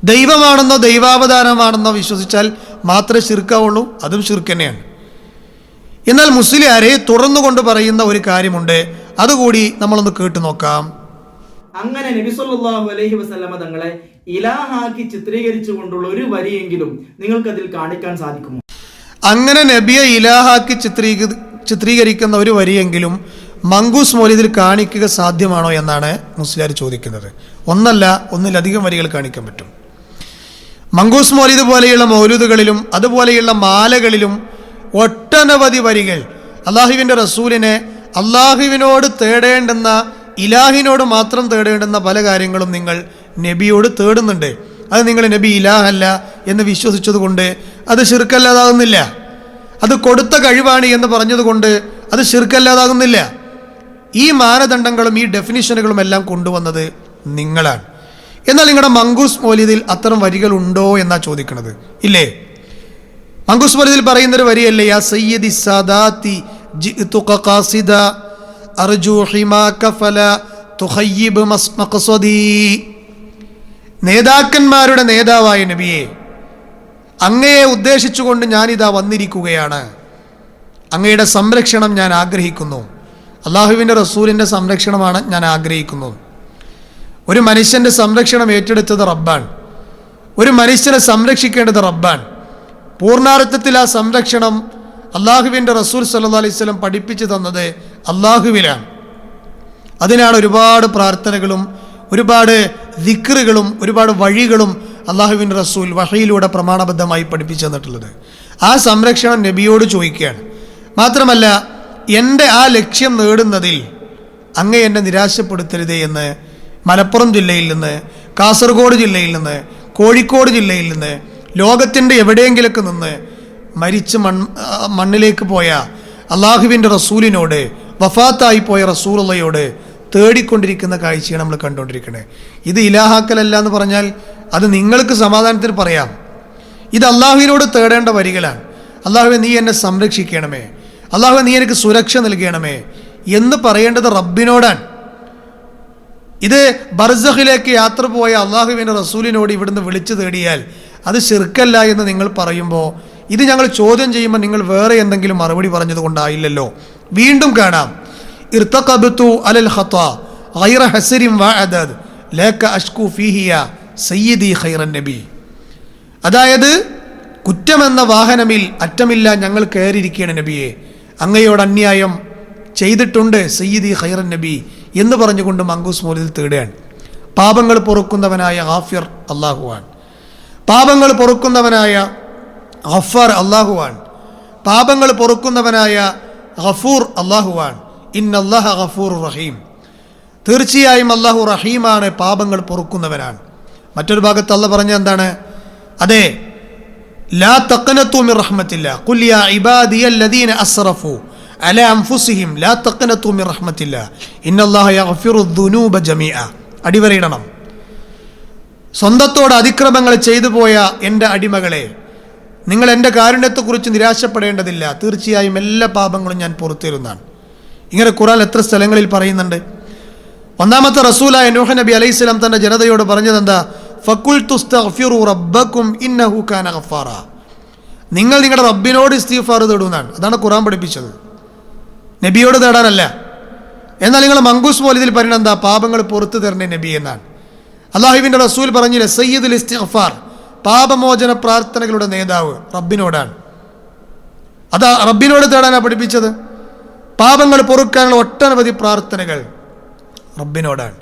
ദൈവമാണെന്നോ ദൈവാവതാരമാണെന്നോ വിശ്വസിച്ചാൽ മാത്രമേ ശിർക്കാവുള്ളൂ അതും ശിർക്ക് തന്നെയാണ്. എന്നാൽ മുസ്ലിയാരെ തുറന്നുകൊണ്ട് പറയുന്ന ഒരു കാര്യമുണ്ട് അതുകൂടി നമ്മളൊന്ന് കേട്ടു നോക്കാം. അങ്ങനെ നബി സല്ലല്ലാഹു അലൈഹി വസല്ലമ തങ്ങളെ ഇലാഹാക്കി ചിത്രീകരിച്ചു കൊണ്ടുള്ള ഒരു വരിയെങ്കിലും നിങ്ങൾക്കതിൽ കാണിക്കാൻ സാധിക്കുമോ? അങ്ങനെ നബിയെ ഇലാഹാക്കി ചിത്രീക ചിത്രീകരിക്കുന്ന ഒരു വരിയെങ്കിലും മങ്കൂസ് മൗലിദിൽ കാണിക്കുക സാധ്യമാണോ എന്നാണ് മുസ്ലിയാർ ചോദിക്കുന്നത്. ഒന്നല്ല ഒന്നിലധികം വരികൾ കാണിക്കാൻ പറ്റും. മങ്കൂസ് മൗലിദ് പോലെയുള്ള മൗലൂദുകളിലും അതുപോലെയുള്ള മാലകളിലും ഒട്ടനവധി വരികൾ. അള്ളാഹുവിന്റെ റസൂലിനെ അള്ളാഹുവിനോട് തേടേണ്ടെന്ന ഇലാഹിനോട് മാത്രം തേടേണ്ടുന്ന പല കാര്യങ്ങളും നിങ്ങൾ നബിയോട് തേടുന്നുണ്ട്. അത് നിങ്ങൾ നബി ഇലാഹല്ല എന്ന് വിശ്വസിച്ചതുകൊണ്ട് അത് ശിർക്കല്ലാതാകുന്നില്ല. അത് കൊടുത്ത കഴിവാണ് എന്ന് പറഞ്ഞതുകൊണ്ട് അത് ശിർക്കല്ലാതാകുന്നില്ല. ഈ മാനദണ്ഡങ്ങളും ഈ ഡെഫിനിഷനുകളും എല്ലാം കൊണ്ടുവന്നത് നിങ്ങളാണ്. എന്നാൽ നിങ്ങളുടെ മങ്കൂസ് മൗലിദിൽ അത്തരം വരികൾ ഉണ്ടോ എന്നാ ചോദിക്കുന്നത് ഇല്ലേ? മങ്കൂസ് മൗലിദിൽ പറയുന്നൊരു വരിയല്ലേ യാ സയ്യദി സദാത്തി ജിഅ്തുക ഖാസിദ അർജു ഹിമാക ഫല തുഖയ്യിബ് മസ് നേതാക്കന്മാരുടെ നേതാവായ നബിയെ അങ്ങയെ ഉദ്ദേശിച്ചുകൊണ്ട് ഞാനിതാ വന്നിരിക്കുകയാണ്. അങ്ങയുടെ സംരക്ഷണം ഞാൻ ആഗ്രഹിക്കുന്നു. അള്ളാഹുവിന്റെ റസൂലിന്റെ സംരക്ഷണമാണ് ഞാൻ ആഗ്രഹിക്കുന്നത് ഒരു മനുഷ്യന്റെ സംരക്ഷണം ഏറ്റെടുത്തത് റബ്ബാണ്. ഒരു മനുഷ്യനെ സംരക്ഷിക്കേണ്ടത് റബ്ബാണ്. പൂർണാർത്ഥത്തിൽ ആ സംരക്ഷണം അള്ളാഹുവിന്റെ റസൂൽ സല്ലാ അലൈഹി സ്വലം പഠിപ്പിച്ചു തന്നത് അള്ളാഹുവിലാണ്. അതിനാണ് ഒരുപാട് പ്രാർത്ഥനകളും ഒരുപാട് ദിക്റുകളും ഒരുപാട് വഴികളും അള്ളാഹുവിന്റെ റസൂൽ വഹയിലൂടെ പ്രമാണബദ്ധമായി പഠിപ്പിച്ചു തന്നിട്ടുള്ളത്. ആ സംരക്ഷണം നബിയോട് ചോദിക്കുകയാണ്. മാത്രമല്ല എന്റെ ആ ലക്ഷ്യം നേടുന്നതിൽ അങ്ങ് എന്നെ നിരാശപ്പെടുത്തരുതേ എന്ന് മലപ്പുറം ജില്ലയിൽ നിന്ന് കാസർഗോഡ് ജില്ലയിൽ നിന്ന് കോഴിക്കോട് ജില്ലയിൽ നിന്ന് ലോകത്തിന്റെ എവിടെയെങ്കിലൊക്കെ നിന്ന് മരിച്ച് മൺ മണ്ണിലേക്ക് പോയ അള്ളാഹുവിന്റെ റസൂലിനോട് വഫാത്തായി പോയ റസൂലുള്ളയോട് തേടിക്കൊണ്ടിരിക്കുന്ന കാഴ്ചയാണ് നമ്മൾ കണ്ടുകൊണ്ടിരിക്കുന്നത് ഇത് ഇലാഹാക്കലല്ല എന്ന് പറഞ്ഞാൽ അത് നിങ്ങൾക്ക് സമാധാനത്തിൽ പറയാം. ഇത് അള്ളാഹുവിനോട് തേടേണ്ട വരികളാണ്. അള്ളാഹുവെ നീ എന്നെ സംരക്ഷിക്കണമേ. അള്ളാഹുവെ നീ എനിക്ക് സുരക്ഷ നൽകണമേ എന്ന് പറയേണ്ടത് റബ്ബിനോടാണ്. ഇത് ബർസഹിലേക്ക് യാത്ര പോയ അള്ളാഹുവിന്റെ റസൂലിനോട് ഇവിടുന്ന് വിളിച്ചു തേടിയാൽ അത് ശിർക്കല്ല എന്ന് നിങ്ങൾ പറയുമ്പോൾ ഇത് ഞങ്ങൾ ചോദ്യം ചെയ്യുമ്പോൾ നിങ്ങൾ വേറെ എന്തെങ്കിലും മറുപടി പറഞ്ഞത് കൊണ്ടായില്ലല്ലോ വീണ്ടും കാണാം. ഇർത്തു അലൽ ഗൈറ ഹസരിം സയ്യിദി നബി. അതായത് കുറ്റമെന്ന വാഹനമിൽ അറ്റമില്ല ഞങ്ങൾ കയറിയിരിക്കുകയാണ് നബിയെ. അങ്ങയോട് അന്യായം ചെയ്തിട്ടുണ്ട് സയ്യിദി ഖൈറൻ നബി എന്ന് പറഞ്ഞുകൊണ്ട് മങ്കൂസ് മോലിൽ തേടുകയാണ്. പാപങ്ങൾ പൊറുക്കുന്നവനായ ആഫിർ അള്ളാഹുവാൻ പാപങ്ങൾ പൊറുക്കുന്നവനായ ഗഫാർ അള്ളാഹുവാൻ പാപങ്ങൾ പൊറുക്കുന്നവനായ ഗഫൂർ അള്ളാഹുവാൻ ഇന്നല്ലാഹ ഗഫൂർ റഹീം. തീർച്ചയായും അള്ളാഹു റഹീമാണ് പാപങ്ങൾ പൊറുക്കുന്നവനാണ്. മറ്റൊരു ഭാഗത്ത് അല്ല പറഞ്ഞ എന്താണ്? അതെ ലാ തക്കനത്തൂമി റഹ്മത്തില്ല ഖുൽ യാ ഇബാദിയല്ലദീന അസ്റഫു. അല അംഫുസിഹിം ലാ തഖനത്തു മിർ റഹ്മത്തില്ല. ഇന്നല്ലാഹ യഗ്ഫിറു ദുനൂബ ജമീഅ. അടിവരയിടണം. സ്വന്തത്തോട് അതിക്രമങ്ങൾ ചെയ്തു പോയ എന്റെ അടിമകളെ നിങ്ങൾ എന്റെ കാരുണ്യത്തെക്കുറിച്ച് നിരാശപ്പെടേണ്ടതില്ല. തീർച്ചയായും എല്ലാ പാപങ്ങളും ഞാൻ പുറത്തിരുന്നാണ് ഇങ്ങനെ ഖുറാൻ എത്ര സ്ഥലങ്ങളിൽ പറയുന്നുണ്ട്. ഒന്നാമത്തെ റസൂലായ നൂഹ നബി അലൈഹി സ്വലാം തന്റെ ജനതയോട് പറഞ്ഞത് എന്താ? ഫക്കുൽ റബ്ബക്കും ഇന്നഹു നിങ്ങൾ നിങ്ങളുടെ റബ്ബിനോട് ഇസ്തീഫാർ തേടുന്നതാണ്. അതാണ് ഖുറാൻ പഠിപ്പിച്ചത്. നബിയോട് തേടാനല്ല. എന്നാൽ നിങ്ങൾ മങ്കൂസ് പോലെ ഇതിൽ പറയുന്നത് എന്താ? പാപങ്ങൾ പുറത്തു തരണേ നബി എന്നാണ്. അള്ളാഹുവിന്റെ റസൂൽ പറഞ്ഞില്ലേ സയ്യിദുൽ ഇസ്തിഗ്ഫാർ പാപമോചന പ്രാർത്ഥനകളുടെ നേതാവ് റബ്ബിനോടാണ്. അതാ റബ്ബിനോട് തേടാനാണ് പഠിപ്പിച്ചത്? പാപങ്ങൾ പൊറുക്കാനുള്ള ഒട്ടനവധി പ്രാർത്ഥനകൾ റബ്ബിനോടാണ്.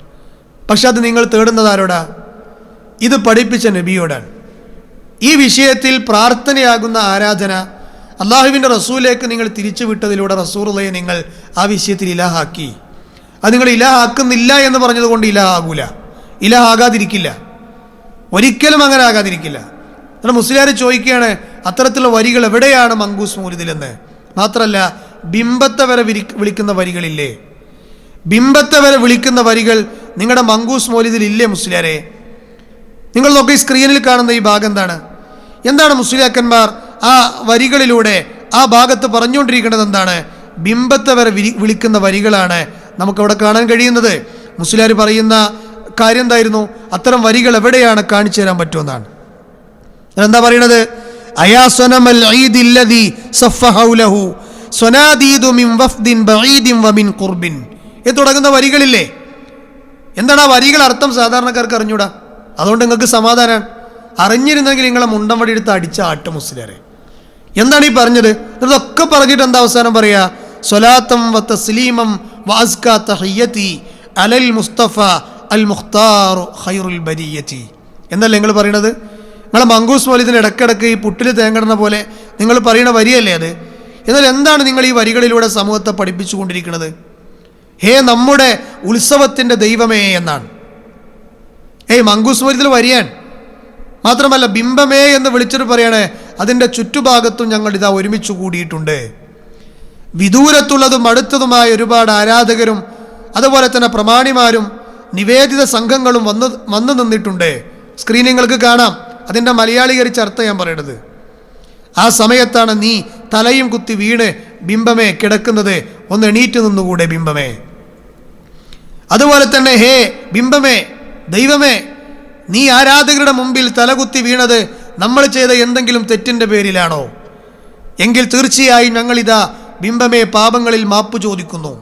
പക്ഷെ അത് നിങ്ങൾ തേടുന്നത് ആരോടാ? ഇത് പഠിപ്പിച്ച നബിയോടാണ്. ഈ വിഷയത്തിൽ പ്രാർത്ഥനയാകുന്ന ആരാധന അള്ളാഹുവിന്റെ റസൂലേക്ക് നിങ്ങൾ തിരിച്ചു വിട്ടതിലൂടെ റസൂറുള്ളയെ നിങ്ങൾ ആ വിഷയത്തിൽ ഇലാഹാക്കി. അത് നിങ്ങൾ ഇലാഹാക്കുന്നില്ല എന്ന് പറഞ്ഞതുകൊണ്ട് ഇലാഹാകൂല. ഇലാഹാകാതിരിക്കില്ല. ഒരിക്കലും അങ്ങനെ ആകാതിരിക്കില്ല. എന്നാൽ മുസ്ലിയാർ ചോദിക്കുകയാണ് അത്തരത്തിലുള്ള വരികൾ എവിടെയാണ് മങ്കൂസ് മൂലിതിലെന്ന് മാത്രമല്ല ബിംബത്തെ വരെ വിളിക്കുന്ന വരികളില്ലേ? ബിംബത്തെ വരെ വിളിക്കുന്ന വരികൾ നിങ്ങളുടെ മങ്കൂസ് മോലിതിൽ ഇല്ലേ മുസ്ലിയാരെ? നിങ്ങൾ നോക്കി സ്ക്രീനിൽ കാണുന്ന ഈ ഭാഗം എന്താണ്? എന്താണ് മുസ്ലിയാക്കന്മാർ ആ വരികളിലൂടെ ആ ഭാഗത്ത് പറഞ്ഞുകൊണ്ടിരിക്കുന്നത് എന്താണ്? ബിംബത്തെ വരെ വിളിക്കുന്ന വരികളാണ് നമുക്കവിടെ കാണാൻ കഴിയുന്നത്. മുസ്ലിയാർ പറയുന്ന കാര്യം എന്തായിരുന്നു അത്തരം വരികൾ എവിടെയാണ് കാണിച്ചു തരാൻ പറ്റുമെന്നാണ് എന്താ പറയണത്? തുടങ്ങുന്ന വരികളില്ലേ? എന്താണ് ആ വരികൾ അർത്ഥം സാധാരണക്കാർക്ക് അറിഞ്ഞൂടാ? അതുകൊണ്ട് നിങ്ങൾക്ക് സമാധാനമാണ് അറിഞ്ഞിരുന്നെങ്കിൽ നിങ്ങളെ മുണ്ടം വടി എടുത്ത് അടിച്ച ആട്ട് മുസ്ലിയാരെ. എന്താണ് ഈ പറഞ്ഞത്? ഇതൊക്കെ പറഞ്ഞിട്ട് എന്താ അവസാനം പറയാ? സ്വലാത്തം വ തസ്ലീമം വാസ്ക തഹിയത്തി അലൽ മുസ്തഫ അൽ മുഖ്താർ ഖൈറുൽ ബരിയത്തി. എന്നല്ലേ നിങ്ങൾ പറയണത്? നിങ്ങളെ മങ്കൂസ് മോലിതിന് ഇടക്കിടക്ക് ഈ പുട്ടിൽ തേങ്ങടുന്ന പോലെ നിങ്ങൾ പറയുന്ന വരിയല്ലേ അത്? എന്നാൽ എന്താണ് നിങ്ങൾ ഈ വരികളിലൂടെ സമൂഹത്തെ പഠിപ്പിച്ചുകൊണ്ടിരിക്കുന്നത്? ഹേ നമ്മുടെ ഉത്സവത്തിന്റെ ദൈവമേ എന്നാണ്. ഏയ് മങ്കൂസ് മോലിതിൽ വരിയാൻ. മാത്രമല്ല ബിംബമേ എന്ന് വിളിച്ചിട്ട് പറയണേ അതിന്റെ ചുറ്റുഭാഗത്തും ഞങ്ങൾ ഇതാ ഒരുമിച്ച് കൂടിയിട്ടുണ്ട്. വിദൂരത്തുള്ളതും അടുത്തതുമായ ഒരുപാട് ആരാധകരും അതുപോലെ തന്നെ പ്രമാണിമാരും നിവേദിത സംഘങ്ങളും വന്ന് വന്നു നിന്നിട്ടുണ്ട്. സ്ക്രീനിങ്ങൾക്ക് കാണാം. അതിന്റെ മലയാളീകരിച്ച അർത്ഥം ഞാൻ പറയണത്. ആ സമയത്താണ് നീ തലയും കുത്തി വീണ് ബിംബമേ കിടക്കുന്നത്. ഒന്ന് എണീറ്റ് നിന്നുകൂടെ ബിംബമേ. അതുപോലെ തന്നെ ഹേ ബിംബമേ ദൈവമേ നീ ആരാധകരുടെ മുമ്പിൽ തലകുത്തി വീണത് നമ്മൾ ചെയ്ത എന്തെങ്കിലും തെറ്റിന്റെ പേരിലാണോ? എങ്കിൽ തീർച്ചയായും ഞങ്ങളിതാ ബിംബമേ പാപങ്ങളിൽ മാപ്പ് ചോദിക്കുന്നു.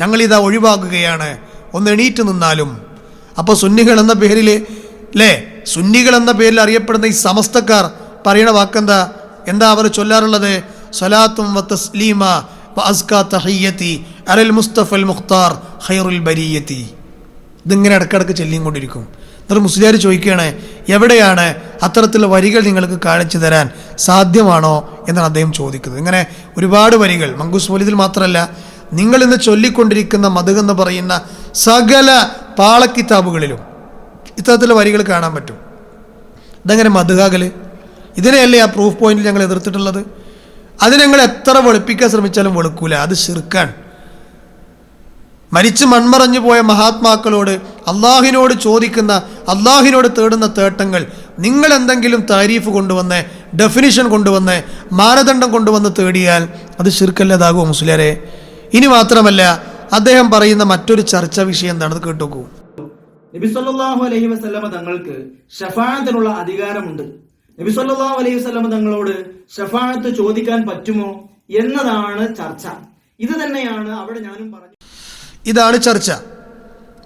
ഞങ്ങളിതാ ഒഴിവാക്കുകയാണ് ഒന്ന് എണീറ്റ് നിന്നാലും. അപ്പോൾ സുന്നികൾ എന്ന പേരിൽ അല്ലേ സുന്നികൾ എന്ന പേരിൽ അറിയപ്പെടുന്ന ഈ സമസ്തക്കാർ പറയണ വാക്കെന്താ? എന്താ അവർ ചൊല്ലാറുള്ളത്? സലാത്തും വ തസ്ലീമ തഹിയ്യത്തി അലൽ മുസ്തഫൽ മുഖ്താർ ഹൈറുൽ ബരിയത്തി. ഇതിങ്ങനെ ഇടക്കിടക്ക് ചെല്ലിയും കൊണ്ടിരിക്കും എന്നിട്ട് മുസ്ലിയാർ ചോദിക്കുകയാണ് എവിടെയാണ് അത്തരത്തിലുള്ള വരികൾ നിങ്ങൾക്ക് കാണിച്ചു തരാൻ സാധ്യമാണോ? എന്നാണ് അദ്ദേഹം ചോദിക്കുന്നത്. ഇങ്ങനെ ഒരുപാട് വരികൾ. മങ്കൂസ് മൊലിതിൽ മാത്രമല്ല നിങ്ങൾ ഇന്ന് ചൊല്ലിക്കൊണ്ടിരിക്കുന്ന മധു എന്ന് പറയുന്ന സകല പാളക്കിതാബുകളിലും ഇത്തരത്തിലുള്ള വരികൾ കാണാൻ പറ്റും. ഇതെങ്ങനെ മധുകാകൽ ഇതിനെയല്ലേ ആ പ്രൂഫ് പോയിന്റിൽ ഞങ്ങൾ എതിർത്തിട്ടുള്ളത്? അത് ഞങ്ങൾ എത്ര വെളുപ്പിക്കാൻ ശ്രമിച്ചാലും വെളുക്കൂല. അത് ശിർക്കാൻ മരിച്ച് മൺമറഞ്ഞു പോയ മഹാത്മാക്കളോട് അള്ളാഹിനോട് ചോദിക്കുന്ന അള്ളാഹിനോട് തേടുന്ന തേട്ടങ്ങൾ നിങ്ങൾ എന്തെങ്കിലും താരീഫ് കൊണ്ടുവന്ന് ഡെഫിനിഷൻ കൊണ്ടുവന്ന് മാനദണ്ഡം കൊണ്ടുവന്ന് തേടിയാൽ അത് ശിർക്കല്ലതാകുമോ മുസ്ലിയാരെ? ഇനി മാത്രമല്ല അദ്ദേഹം പറയുന്ന മറ്റൊരു ചർച്ചാ വിഷയം എന്താണെന്ന് കേട്ടോക്കൂ. നബി സല്ലല്ലാഹു അലൈഹി വസല്ലമ തങ്ങൾക്ക് ഷഫാഅത്തിനുള്ള അധികാരമുണ്ട്. നബി സല്ലല്ലാഹു അലൈഹി വസല്ലമ തങ്ങളോട് ഷഫാഅത്ത് ചോദിക്കാൻ പറ്റുമോ എന്നതാണ് ചർച്ച. ഇത് തന്നെയാണ് അവിടെ ഞാനും പറഞ്ഞു ഇതാണ് ചർച്ച.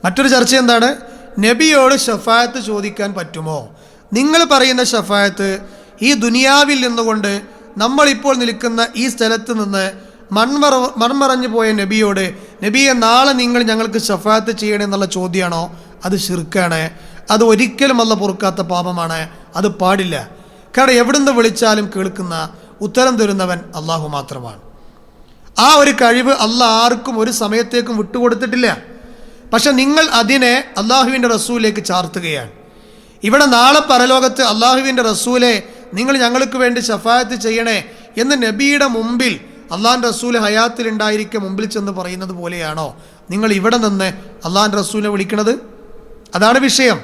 മറ്റൊരു ചർച്ച എന്താണ്? നബിയോട് ഷഫായത്ത് ചോദിക്കാൻ പറ്റുമോ? നിങ്ങൾ പറയുന്ന ഷഫായത്ത് ഈ ദുനിയാവിൽ നിന്നുകൊണ്ട് നമ്മളിപ്പോൾ നിൽക്കുന്ന ഈ സ്ഥലത്ത് നിന്ന് മൺമറ മൺമറഞ്ഞു പോയ നബിയോട് നബിയെ നാളെ നിങ്ങൾ ഞങ്ങൾക്ക് ഷഫായത്ത് ചെയ്യണേ എന്നുള്ള ചോദ്യമാണോ അത് ശിർക്കാണ്. അത് ഒരിക്കലും അല്ല പൊറുക്കാത്ത പാപമാണ്. അത് പാടില്ല. കാരണം എവിടുന്ന് വിളിച്ചാലും കേൾക്കുന്ന ഉത്തരം തരുന്നവൻ അള്ളാഹു മാത്രമാണ്. ആ ഒരു കഴിവ് അല്ല ആർക്കും ഒരു സമയത്തേക്കും വിട്ടുകൊടുത്തിട്ടില്ല. പക്ഷെ നിങ്ങൾ അതിനെ അള്ളാഹുവിന്റെ റസൂലേക്ക് ചാർത്തുകയാണ്. ഇവിടെ നാളെ പരലോകത്ത് അള്ളാഹുവിന്റെ റസൂലെ നിങ്ങൾ ഞങ്ങൾക്ക് വേണ്ടി ഷഫായത്ത് ചെയ്യണേ എന്ന് നബിയുടെ മുമ്പിൽ അള്ളാഹാൻ റസൂൽ ഹയാത്തിലുണ്ടായിരിക്കെ മുമ്പിൽ ചെന്ന് പറയുന്നത് പോലെയാണോ? നിങ്ങൾ ഇവിടെ നിന്ന് അള്ളാഹാൻ റസൂലിനെ വിളിക്കണത്? അതാണ് വിഷയം.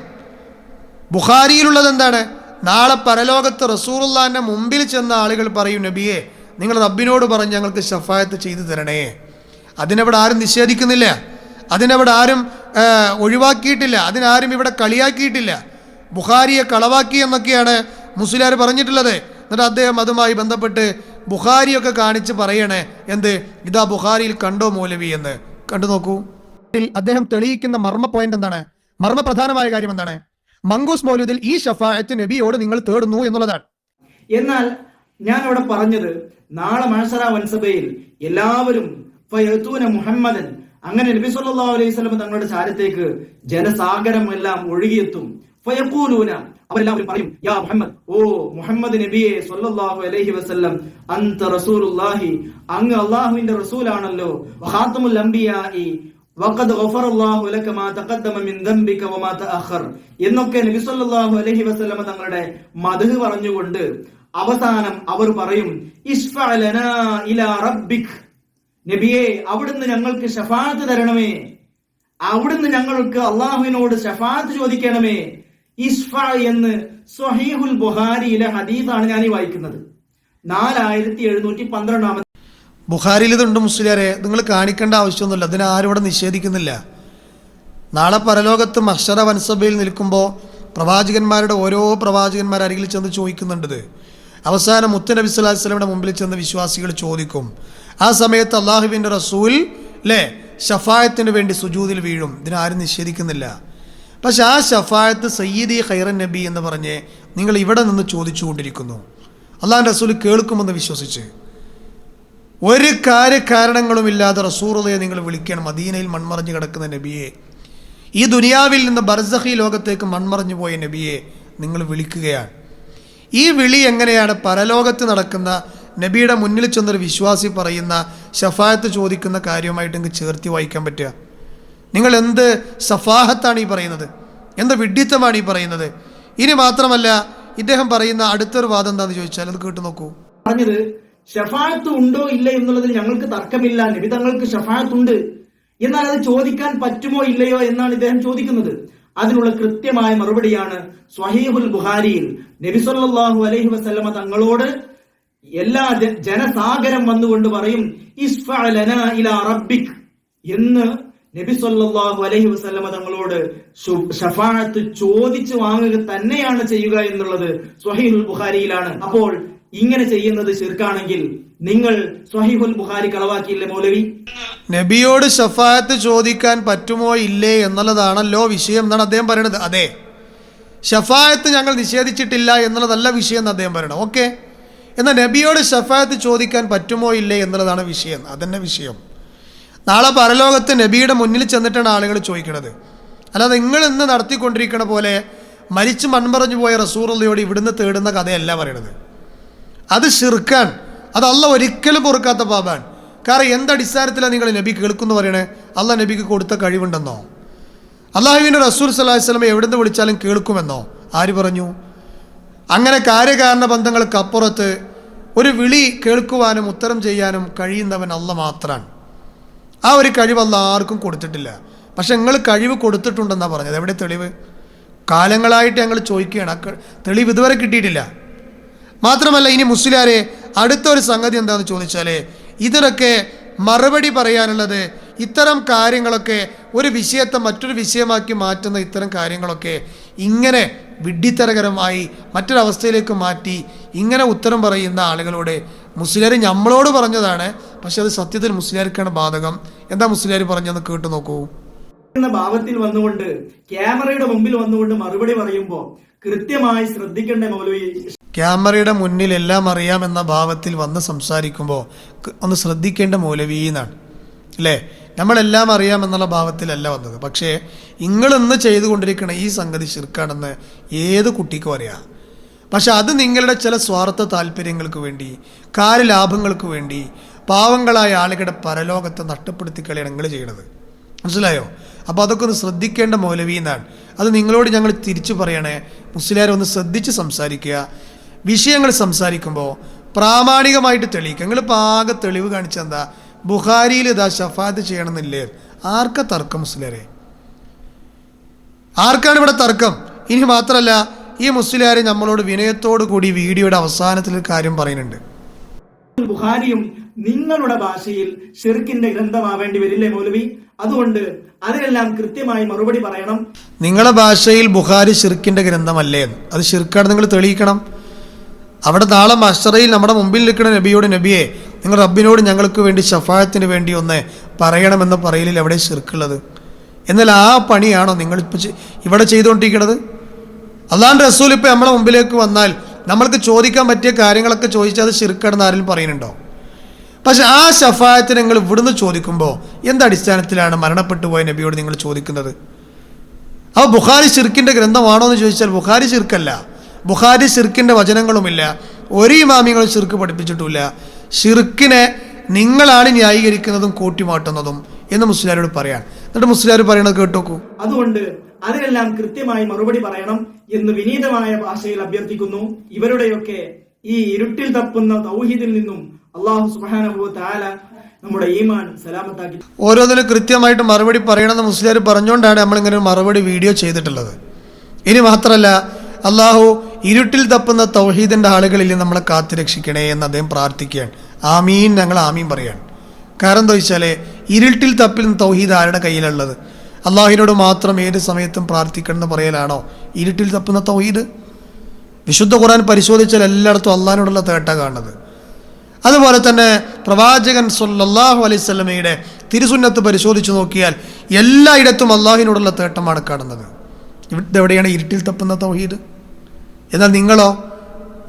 ബുഖാരിയിലുള്ളത് എന്താണ്? നാളെ പരലോകത്ത് റസൂറുല്ലാന്റെ മുമ്പിൽ ചെന്ന ആളുകൾ പറയും നബിയെ നിങ്ങൾ റബ്ബിനോട് പറഞ്ഞ് ഞങ്ങൾക്ക് ഷഫായത്ത് ചെയ്തു തരണേ. അതിനവിടെ ആരും നിഷേധിക്കുന്നില്ല. അതിനവിടെ ആരും ഒഴിവാക്കിയിട്ടില്ല. അതിനാരും ഇവിടെ കളിയാക്കിയിട്ടില്ല. ബുഖാരിയെ കളവാക്കി എന്നൊക്കെയാണ് മുസ്ലിയാർ പറഞ്ഞിട്ടുള്ളത്. എന്നിട്ട് അദ്ദേഹം അതുമായി ബന്ധപ്പെട്ട് ബുഖാരിയൊക്കെ കാണിച്ച് പറയണേ എന്ത്? ഇതാ ബുഖാരിയിൽ കണ്ടോ മൗലവി എന്ന്. കണ്ടു നോക്കൂ. അദ്ദേഹം തെളിയിക്കുന്ന മർമ്മ പോയിന്റ് എന്താണ്? മർമ്മ പ്രധാനമായ കാര്യം എന്താണ്? മങ്കൂസ് മൗലൂദിൽ ഈ ഷഫായത്ത് നബിയോട് നിങ്ങൾ തേടുന്നു എന്നുള്ളതാണ്. എന്നാൽ ഞാൻ അവിടെ പറഞ്ഞത് നാളെ മഴസറ വൻസഭയിൽ എല്ലാവരും മുഹമ്മദൻ അങ്ങനെ നബി സല്ലല്ലാഹു അലൈഹി വസല്ലം തങ്ങളുടെ ചാരത്തേക്ക് ജനസാഗരം എല്ലാം ഒഴുകിയെത്തും. ഫയഖൂലൂന അവരെല്ലാവരും പറയും യാ മുഹമ്മദ് ഓ മുഹമ്മദ് നബിയെ സല്ലല്ലാഹു അലൈഹി വസല്ലം അന്ത റസൂലുള്ളാഹി അങ്ങ് അല്ലാഹുവിന്റെ റസൂലാണല്ലോ. വഖാത്തമുൽ അംബിയാഇ വഖദ് ഗഫറല്ലാഹു ലക മാ തഖദ്ദമ മിൻ ദംബിക വമാ തഅഖർ. എന്നൊക്കെ നബി സല്ലല്ലാഹു അലൈഹി വസല്ലം തങ്ങളുടെ മദ്ഹ് പറഞ്ഞുകൊണ്ട് അവസാനം അവർ പറയും ഇസ്ഫഅലനാ ഇലാ റബ്ബിക്. നബിയെ അവിടുന്ന് ഞങ്ങൾക്ക് ഷഫാത്ത് തരണമേ. അവിടുന്ന് ഞങ്ങൾക്ക് അള്ളാഹുവിനോട് ഷഫാത്ത് ചോദിക്കണമേ. ഇസ്ഫ എന്ന് സ്വഹീഹുൽ ബുഹാരിയിലെ ഹദീസാണ് ഞാൻ ഈ വായിക്കുന്നത്. നാലായിരത്തി എഴുന്നൂറ്റി പന്ത്രണ്ടാമത് ബുഹാരിയിൽ ഇതുണ്ട് മുസ്ലിയാരെ നിങ്ങൾ കാണിക്കേണ്ട ആവശ്യമൊന്നുമില്ല. അതിനെ ആരും ഇവിടെ നിഷേധിക്കുന്നില്ല. നാളെ പരലോകത്ത് മഷറ വൻസഭയിൽ നിൽക്കുമ്പോൾ പ്രവാചകന്മാരുടെ ഓരോ പ്രവാചകന്മാർ അരികിൽ ചെന്ന് ചോദിക്കുന്നുണ്ടത് അവസാനം മുത്തനബി സ്വലാഹു വസ്ലമിയുടെ മുമ്പിൽ ചെന്ന് വിശ്വാസികൾ ചോദിക്കും. ആ സമയത്ത് അള്ളാഹുവിന്റെ റസൂൽ അല്ലേ ഷഫായത്തിന് വേണ്ടി സുജൂതിൽ വീഴും. ഇതിനാരും നിഷേധിക്കുന്നില്ല. പക്ഷെ ആ ഷഫായത്ത് സയ്യിദി ഖൈറൻ നബി എന്ന് പറഞ്ഞ് നിങ്ങൾ ഇവിടെ നിന്ന് ചോദിച്ചുകൊണ്ടിരിക്കുന്നു. അള്ളാഹു റസൂൽ കേൾക്കുമെന്ന് വിശ്വസിച്ച്. ഒരു കാര്യകാരണങ്ങളുമില്ലാതെ റസൂറുദയെ നിങ്ങൾ വിളിക്കണം. മദീനയിൽ മൺമറഞ്ഞു കിടക്കുന്ന നബിയെ. ഈ ദുനിയാവിൽ നിന്ന് ബർസഹി ലോകത്തേക്ക് മൺമറഞ്ഞു പോയ നബിയെ നിങ്ങൾ വിളിക്കുകയാണ്. ഈ വിളി എങ്ങനെയാണ്? പരലോകത്ത് നടക്കുന്ന നബിയുടെ മുന്നിൽ ചെന്നൊരു വിശ്വാസി പറയുന്ന ഷഫായത്ത് ചോദിക്കുന്ന കാര്യവുമായിട്ട് നിങ്ങൾക്ക് ചേർത്തി വായിക്കാൻ പറ്റുക. നിങ്ങൾ എന്ത് സഫാഹത്താണ് ഈ പറയുന്നത്? എന്ത് വിഡ്ഢിത്തമാണ് ഈ പറയുന്നത്? ഇനി മാത്രമല്ല ഇദ്ദേഹം പറയുന്ന അടുത്തൊരു വാദം എന്താണെന്ന് ചോദിച്ചാൽ അത് കേട്ടു നോക്കൂ. പറഞ്ഞത് ഷഫായത്ത് ഉണ്ടോ ഇല്ല എന്നുള്ളതിൽ ഞങ്ങൾക്ക് തർക്കമില്ല. നബി തങ്ങൾക്ക് ഷഫായത്ത് ഉണ്ട്. എന്നാൽ അത് ചോദിക്കാൻ പറ്റുമോ ഇല്ലയോ എന്നാണ് ഇദ്ദേഹം ചോദിക്കുന്നത്. അതിനുള്ള കൃത്യമായ മറുപടിയാണ് സ്വഹീഹുൽ ബുഹാരിയിൽ നബി സല്ലല്ലാഹു അലൈഹി വസല്ലമ തങ്ങളോട് എല്ലാ ജനസാഗരം വന്നുകൊണ്ട് പറയും റബ്ബിക്. എന്ന് നബി സല്ലാഹു അലൈഹി വസല്ലമ തങ്ങളോട് ഷഫാഴത്ത് ചോദിച്ചു വാങ്ങുക തന്നെയാണ് ചെയ്യുക എന്നുള്ളത് സ്വഹീഹുൽ ബുഖാരിയിലാണ്. അപ്പോൾ ഇങ്ങനെ ചെയ്യുന്നത് ശിർക്കാണെങ്കിൽ നിങ്ങൾ സ്വഹീഹുൽ ബുഖാരി കളവാക്കിയില്ലേ മൗലവി? നബിയോട് ഷഫായത്ത് ചോദിക്കാൻ പറ്റുമോ ഇല്ലേ എന്നുള്ളതാണല്ലോ വിഷയം എന്നാണ് അദ്ദേഹം പറയുന്നത് അതെ. ഷഫായത്ത് ഞങ്ങൾ നിഷേധിച്ചിട്ടില്ല എന്നുള്ളതല്ല വിഷയം എന്ന് അദ്ദേഹം പറയണം ഓക്കെ? എന്നാൽ നബിയോട് ഷഫായത്ത് ചോദിക്കാൻ പറ്റുമോ ഇല്ലേ എന്നുള്ളതാണ് വിഷയം. അതന്നെ വിഷയം. നാളെ പരലോകത്ത് നബിയുടെ മുന്നിൽ ചെന്നിട്ടാണ് ആളുകൾ ചോദിക്കുന്നത് അല്ലാതെ നിങ്ങൾ ഇന്ന് നടത്തിക്കൊണ്ടിരിക്കണ പോലെ മരിച്ച് മൺമറഞ്ഞു പോയ റസൂറുള്ളയോട് ഇവിടുന്ന് തേടുന്ന കഥയല്ല പറയണത്. അത് ഷിർക്കാൻ അത് അല്ല ഒരിക്കലും പൊറുക്കാത്ത പാപാണ്. കാരണം എന്തടിസ്ഥാനത്തിലാണ് നിങ്ങൾ നബി കേൾക്കുന്നു പറയണേ? അല്ല നബിക്ക് കൊടുത്ത കഴിവുണ്ടെന്നോ? അള്ളാഹുവിന്റെ റസൂൽ സല്ലാഹു വസ്ലമെ എവിടുന്ന് വിളിച്ചാലും കേൾക്കുമെന്നോ? ആര് പറഞ്ഞു? അങ്ങനെ കാര്യകാരണ ബന്ധങ്ങൾക്കപ്പുറത്ത് ഒരു വിളി കേൾക്കുവാനും ഉത്തരം ചെയ്യാനും കഴിയുന്നവൻ അല്ല മാത്രമാണ് ആ ഒരു കഴിവ് അല്ല ആർക്കും കൊടുത്തിട്ടില്ല. പക്ഷെ നിങ്ങൾ കഴിവ് കൊടുത്തിട്ടുണ്ടെന്നാണ് പറഞ്ഞത്. എവിടെ തെളിവ്? കാലങ്ങളായിട്ട് ഞങ്ങൾ ചോദിക്കുകയാണ്. തെളിവ് ഇതുവരെ കിട്ടിയിട്ടില്ല. മാത്രമല്ല ഇനി മുസ്ലിയാരെ അടുത്ത ഒരു സംഗതി എന്താണെന്ന് ചോദിച്ചാൽ ഇതിനൊക്കെ മറുപടി പറയാനുള്ളത് ഇത്തരം കാര്യങ്ങളൊക്കെ ഒരു വിഷയത്തെ മറ്റൊരു വിഷയമാക്കി മാറ്റുന്ന ഇത്തരം കാര്യങ്ങളൊക്കെ ഇങ്ങനെ വിഡ്ഢിത്തരകരമായി മറ്റൊരവസ്ഥയിലേക്ക് മാറ്റി ഇങ്ങനെ ഉത്തരം പറയുന്ന ആളുകളോട് മുസ്ലിയാർ നമ്മളോട് പറഞ്ഞതാണ് പക്ഷെ അത് സത്യത്തിൽ മുസ്ലിയാർക്കാണ് ബാധകം. എന്താ മുസ്ലിയാർ പറഞ്ഞതെന്ന് കേട്ടു നോക്കൂ. എന്ന ഭാവത്തിൽ വന്നുകൊണ്ട് ക്യാമറയുടെ മുമ്പിൽ വന്നുകൊണ്ട് മറുപടി പറയുമ്പോൾ കൃത്യമായി ശ്രദ്ധിക്കേണ്ട മൗലവി ക്യാമറയുടെ മുന്നിൽ എല്ലാം അറിയാം എന്ന ഭാവത്തിൽ വന്ന് സംസാരിക്കുമ്പോൾ ഒന്ന് ശ്രദ്ധിക്കേണ്ട മൗലവി എന്നാണ്. അല്ലേ? നമ്മളെല്ലാം അറിയാമെന്നുള്ള ഭാവത്തിലല്ല വന്നത്. പക്ഷേ നിങ്ങളിന്ന് ചെയ്തുകൊണ്ടിരിക്കുന്ന ഈ സംഗതി ശിർക്കാണെന്ന് ഏത് കുട്ടിക്കും അറിയാം. പക്ഷെ അത് നിങ്ങളുടെ ചില സ്വാർത്ഥ താല്പര്യങ്ങൾക്ക് വേണ്ടി കാര്യലാഭങ്ങൾക്ക് വേണ്ടി പാവങ്ങളായ ആളുകളുടെ പരലോകത്തെ നഷ്ടപ്പെടുത്തി കളിയാണ് നിങ്ങൾ ചെയ്യണത്. മനസ്സിലായോ? അപ്പോൾ അതൊക്കെ ഒന്ന് ശ്രദ്ധിക്കേണ്ട മൗലവി എന്നാണ്. അത് നിങ്ങളോട് ഞങ്ങൾ തിരിച്ചു പറയണേ മുസ്ലിയാരെ ഒന്ന് ശ്രദ്ധിച്ച് സംസാരിക്കുക. വിഷയങ്ങൾ സംസാരിക്കുമ്പോൾ പ്രാമാണികമായിട്ട് തെളിയിക്കുക. നിങ്ങളിപ്പോൾ ആകെ തെളിവ് കാണിച്ചെന്താ ബുഹാരിയിൽ ഇതാ ഷഫാത്ത് ചെയ്യണമെന്നില്ലേ? ആർക്ക തർക്കം മുസ്ലിയാരെ? ആർക്കാണ് ഇവിടെ തർക്കം? ഇനി മാത്രമല്ല ഈ മുസ്ലിയാർ നമ്മളോട് വിനയത്തോടു കൂടി വീഡിയോയുടെ അവസാനത്തിൽ കാര്യം പറയുന്നുണ്ട്. ബുഹാരിയും നിങ്ങളുടെ ഭാഷയിൽ ഷിർക്കിന്റെ ഗ്രന്ഥമാവേണ്ടി വരില്ലേ മൗലവി? അതുകൊണ്ട് അതിനെല്ലാം കൃത്യമായി മറുപടി പറയണം. നിങ്ങളുടെ ഭാഷയിൽ ബുഹാരി ഷിർക്കിന്റെ ഗ്രന്ഥമല്ലേ? അത് ഷിർക്കാണ് നിങ്ങൾ തെളിയിക്കണം. അവിടെ നാളെ മഷറയിൽ നമ്മുടെ മുമ്പിൽ നിൽക്കുന്ന നബിയോട് നബിയെ നിങ്ങൾ റബ്ബിനോട് ഞങ്ങൾക്ക് വേണ്ടി ഷഫായത്തിന് വേണ്ടി ഒന്ന് പറയണമെന്ന് പറയലിൽ എവിടെ ശിർക്കുള്ളത്? എന്നാൽ ആ പണിയാണോ നിങ്ങൾ ഇപ്പോൾ ഇവിടെ ചെയ്തുകൊണ്ടിരിക്കുന്നത്? അള്ളാന്റെ റസൂൽ ഇപ്പോൾ നമ്മളെ മുമ്പിലേക്ക് വന്നാൽ നമ്മൾക്ക് ചോദിക്കാൻ പറ്റിയ കാര്യങ്ങളൊക്കെ ചോദിച്ചാൽ അത് ഷിർക്കാണെന്ന് ആരെങ്കിലും പറയുന്നുണ്ടോ? പക്ഷെ ആ ഷഫായത്തിന് നിങ്ങൾ ഇവിടുന്ന് ചോദിക്കുമ്പോൾ എന്തടിസ്ഥാനത്തിലാണ് മരണപ്പെട്ടു പോയ നബിയോട് നിങ്ങൾ ചോദിക്കുന്നത്? അപ്പോൾ ബുഖാരി ഷിർക്കിന്റെ ഗ്രന്ഥമാണോ എന്ന് ചോദിച്ചാൽ ബുഖാരി ഷിർക്കല്ല ബുഖാരി ഷിർക്കിന്റെ വചനങ്ങളുമില്ല. ഒരു ഇമാമികളും ഷിർക്ക് പഠിപ്പിച്ചിട്ടുമില്ല. ഷിർക്കിനെ നിങ്ങളാണ് ന്യായീകരിക്കുന്നതും കൂട്ടിമാട്ടുന്നതും എന്ന് മുസ്ലിയാരോട് പറയാൻ. എന്നിട്ട് മുസ്ലിയാർ പറയണത് കേട്ടോക്കൂ. അതുകൊണ്ട് അതിനെല്ലാം കൃത്യമായി മറുപടി പറയണം എന്ന് വിനീതമായ ഭാഷയിൽ അഭ്യർത്ഥിക്കുന്നു. ഇവരുടെയൊക്കെ ഈ ഇരുട്ടിൽ തപ്പുന്ന തൗഹീദിൽ നിന്നും അള്ളാഹു താല നമ്മുടെ ഈമാൻ സലാമത്താക്കി. ഓരോന്നിനും കൃത്യമായിട്ട് മറുപടി പറയണമെന്ന് മുസ്ലിയാർ പറഞ്ഞുകൊണ്ടാണ് നമ്മളിങ്ങനെ ഒരു മറുപടി വീഡിയോ ചെയ്തിട്ടുള്ളത്. ഇനി മാത്രമല്ല അള്ളാഹു ഇരുട്ടിൽ തപ്പുന്ന തൗഹീദിന്റെ ആളുകളിൽ നമ്മളെ കാത്തു രക്ഷിക്കണേ എന്ന് അദ്ദേഹം പ്രാർത്ഥിക്കുകയാണ്. ആമീൻ ഞങ്ങൾ ആമീൻ പറയാണ്. കാരണം എന്താ വെച്ചാൽ ഇരുട്ടിൽ തപ്പിൽ തൗഹീദ് ആരുടെ കയ്യിലുള്ളത്? അള്ളാഹിനോട് മാത്രം ഏത് സമയത്തും പ്രാർത്ഥിക്കണം എന്ന് പറയലാണോ ഇരുട്ടിൽ തപ്പുന്ന തൗഹീദ്? വിശുദ്ധ ഖുർആൻ പരിശോധിച്ചാൽ എല്ലായിടത്തും അള്ളാഹിനോടുള്ള തേട്ട കാണുന്നത്. അതുപോലെ തന്നെ പ്രവാചകൻ സല്ലല്ലാഹു അലൈഹി വസല്ലമയുടെ തിരുസുന്നത്ത് പരിശോധിച്ചു നോക്കിയാൽ എല്ലായിടത്തും അള്ളാഹിനോടുള്ള തേട്ടമാണ് കാണുന്നത്. ഇവിടെ എവിടെയാണ് ഇരുട്ടിൽ തപ്പുന്ന തൗഹീദ്? എന്നാൽ നിങ്ങളോ?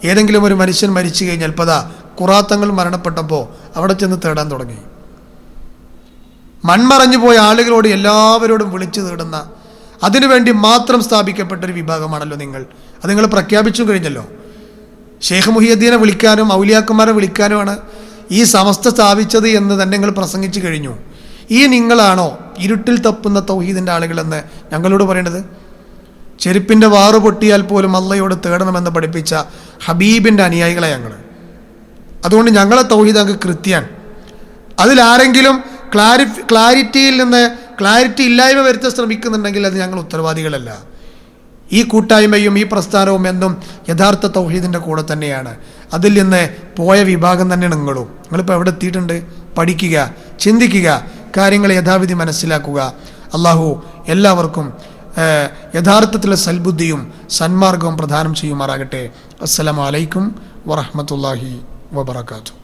ഏതെങ്കിലും ഒരു മനുഷ്യൻ മരിച്ചു കഴിഞ്ഞാൽ പതാ കുറാത്തങ്ങൾ മരണപ്പെട്ടപ്പോൾ അവിടെ ചെന്ന് തേടാൻ തുടങ്ങി. മൺമറഞ്ഞു പോയ ആളുകളോട് എല്ലാവരോടും വിളിച്ചു തേടുന്ന അതിനുവേണ്ടി മാത്രം സ്ഥാപിക്കപ്പെട്ട ഒരു വിഭാഗമാണല്ലോ നിങ്ങൾ. അത് നിങ്ങൾ പ്രഖ്യാപിച്ചു കഴിഞ്ഞല്ലോ. ഷെയ്ഖ് മുഹിയദ്ദീനെ വിളിക്കാനും ഔലിയാക്കന്മാരെ വിളിക്കാനുമാണ് ഈ സമസ്ത സ്ഥാപിച്ചത് എന്ന് തന്നെ നിങ്ങൾ പ്രസംഗിച്ചു കഴിഞ്ഞു. ഈ നിങ്ങളാണോ ഇരുട്ടിൽ തപ്പുന്ന തൗഹീദിന്റെ ആളുകളെന്ന് ഞങ്ങളോട് പറയേണ്ടത്? ചെരുപ്പിന്റെ വാറ് പൊട്ടിയാൽ പോലും അള്ളയോട് തേടണമെന്ന് പഠിപ്പിച്ച ഹബീബിന്റെ അനുയായികളെ ഞങ്ങൾ അതുകൊണ്ട് ഞങ്ങളെ തൗഹീദ് അങ്ങ് കൃത്യാണ്. അതിലാരെങ്കിലും ക്ലാരി ക്ലാരിറ്റിയിൽ നിന്ന് ക്ലാരിറ്റി ഇല്ലായ്മ വരുത്താൻ ശ്രമിക്കുന്നുണ്ടെങ്കിൽ അത് ഞങ്ങൾ ഉത്തരവാദികളല്ല. ഈ കൂട്ടായ്മയും ഈ പ്രസ്ഥാനവും എന്നും യഥാർത്ഥ തൗഹീദിന്റെ കൂടെ തന്നെയാണ്. അതിൽ നിന്ന് പോയ വിഭാഗം തന്നെ നിങ്ങളും. നിങ്ങളിപ്പോൾ എവിടെ എത്തിയിട്ടുണ്ട്? പഠിക്കുക ചിന്തിക്കുക കാര്യങ്ങൾ യഥാവിധി മനസ്സിലാക്കുക. അള്ളാഹു എല്ലാവർക്കും ഏഹ്, യഥാർത്ഥത്തിലുള്ള സൽബുദ്ധിയും സന്മാർഗവും പ്രദാനം ചെയ്യുമാറാകട്ടെ. അസ്സലാമലൈക്കും വറഹമത്തല്ലാഹി വബറകാതുഹു.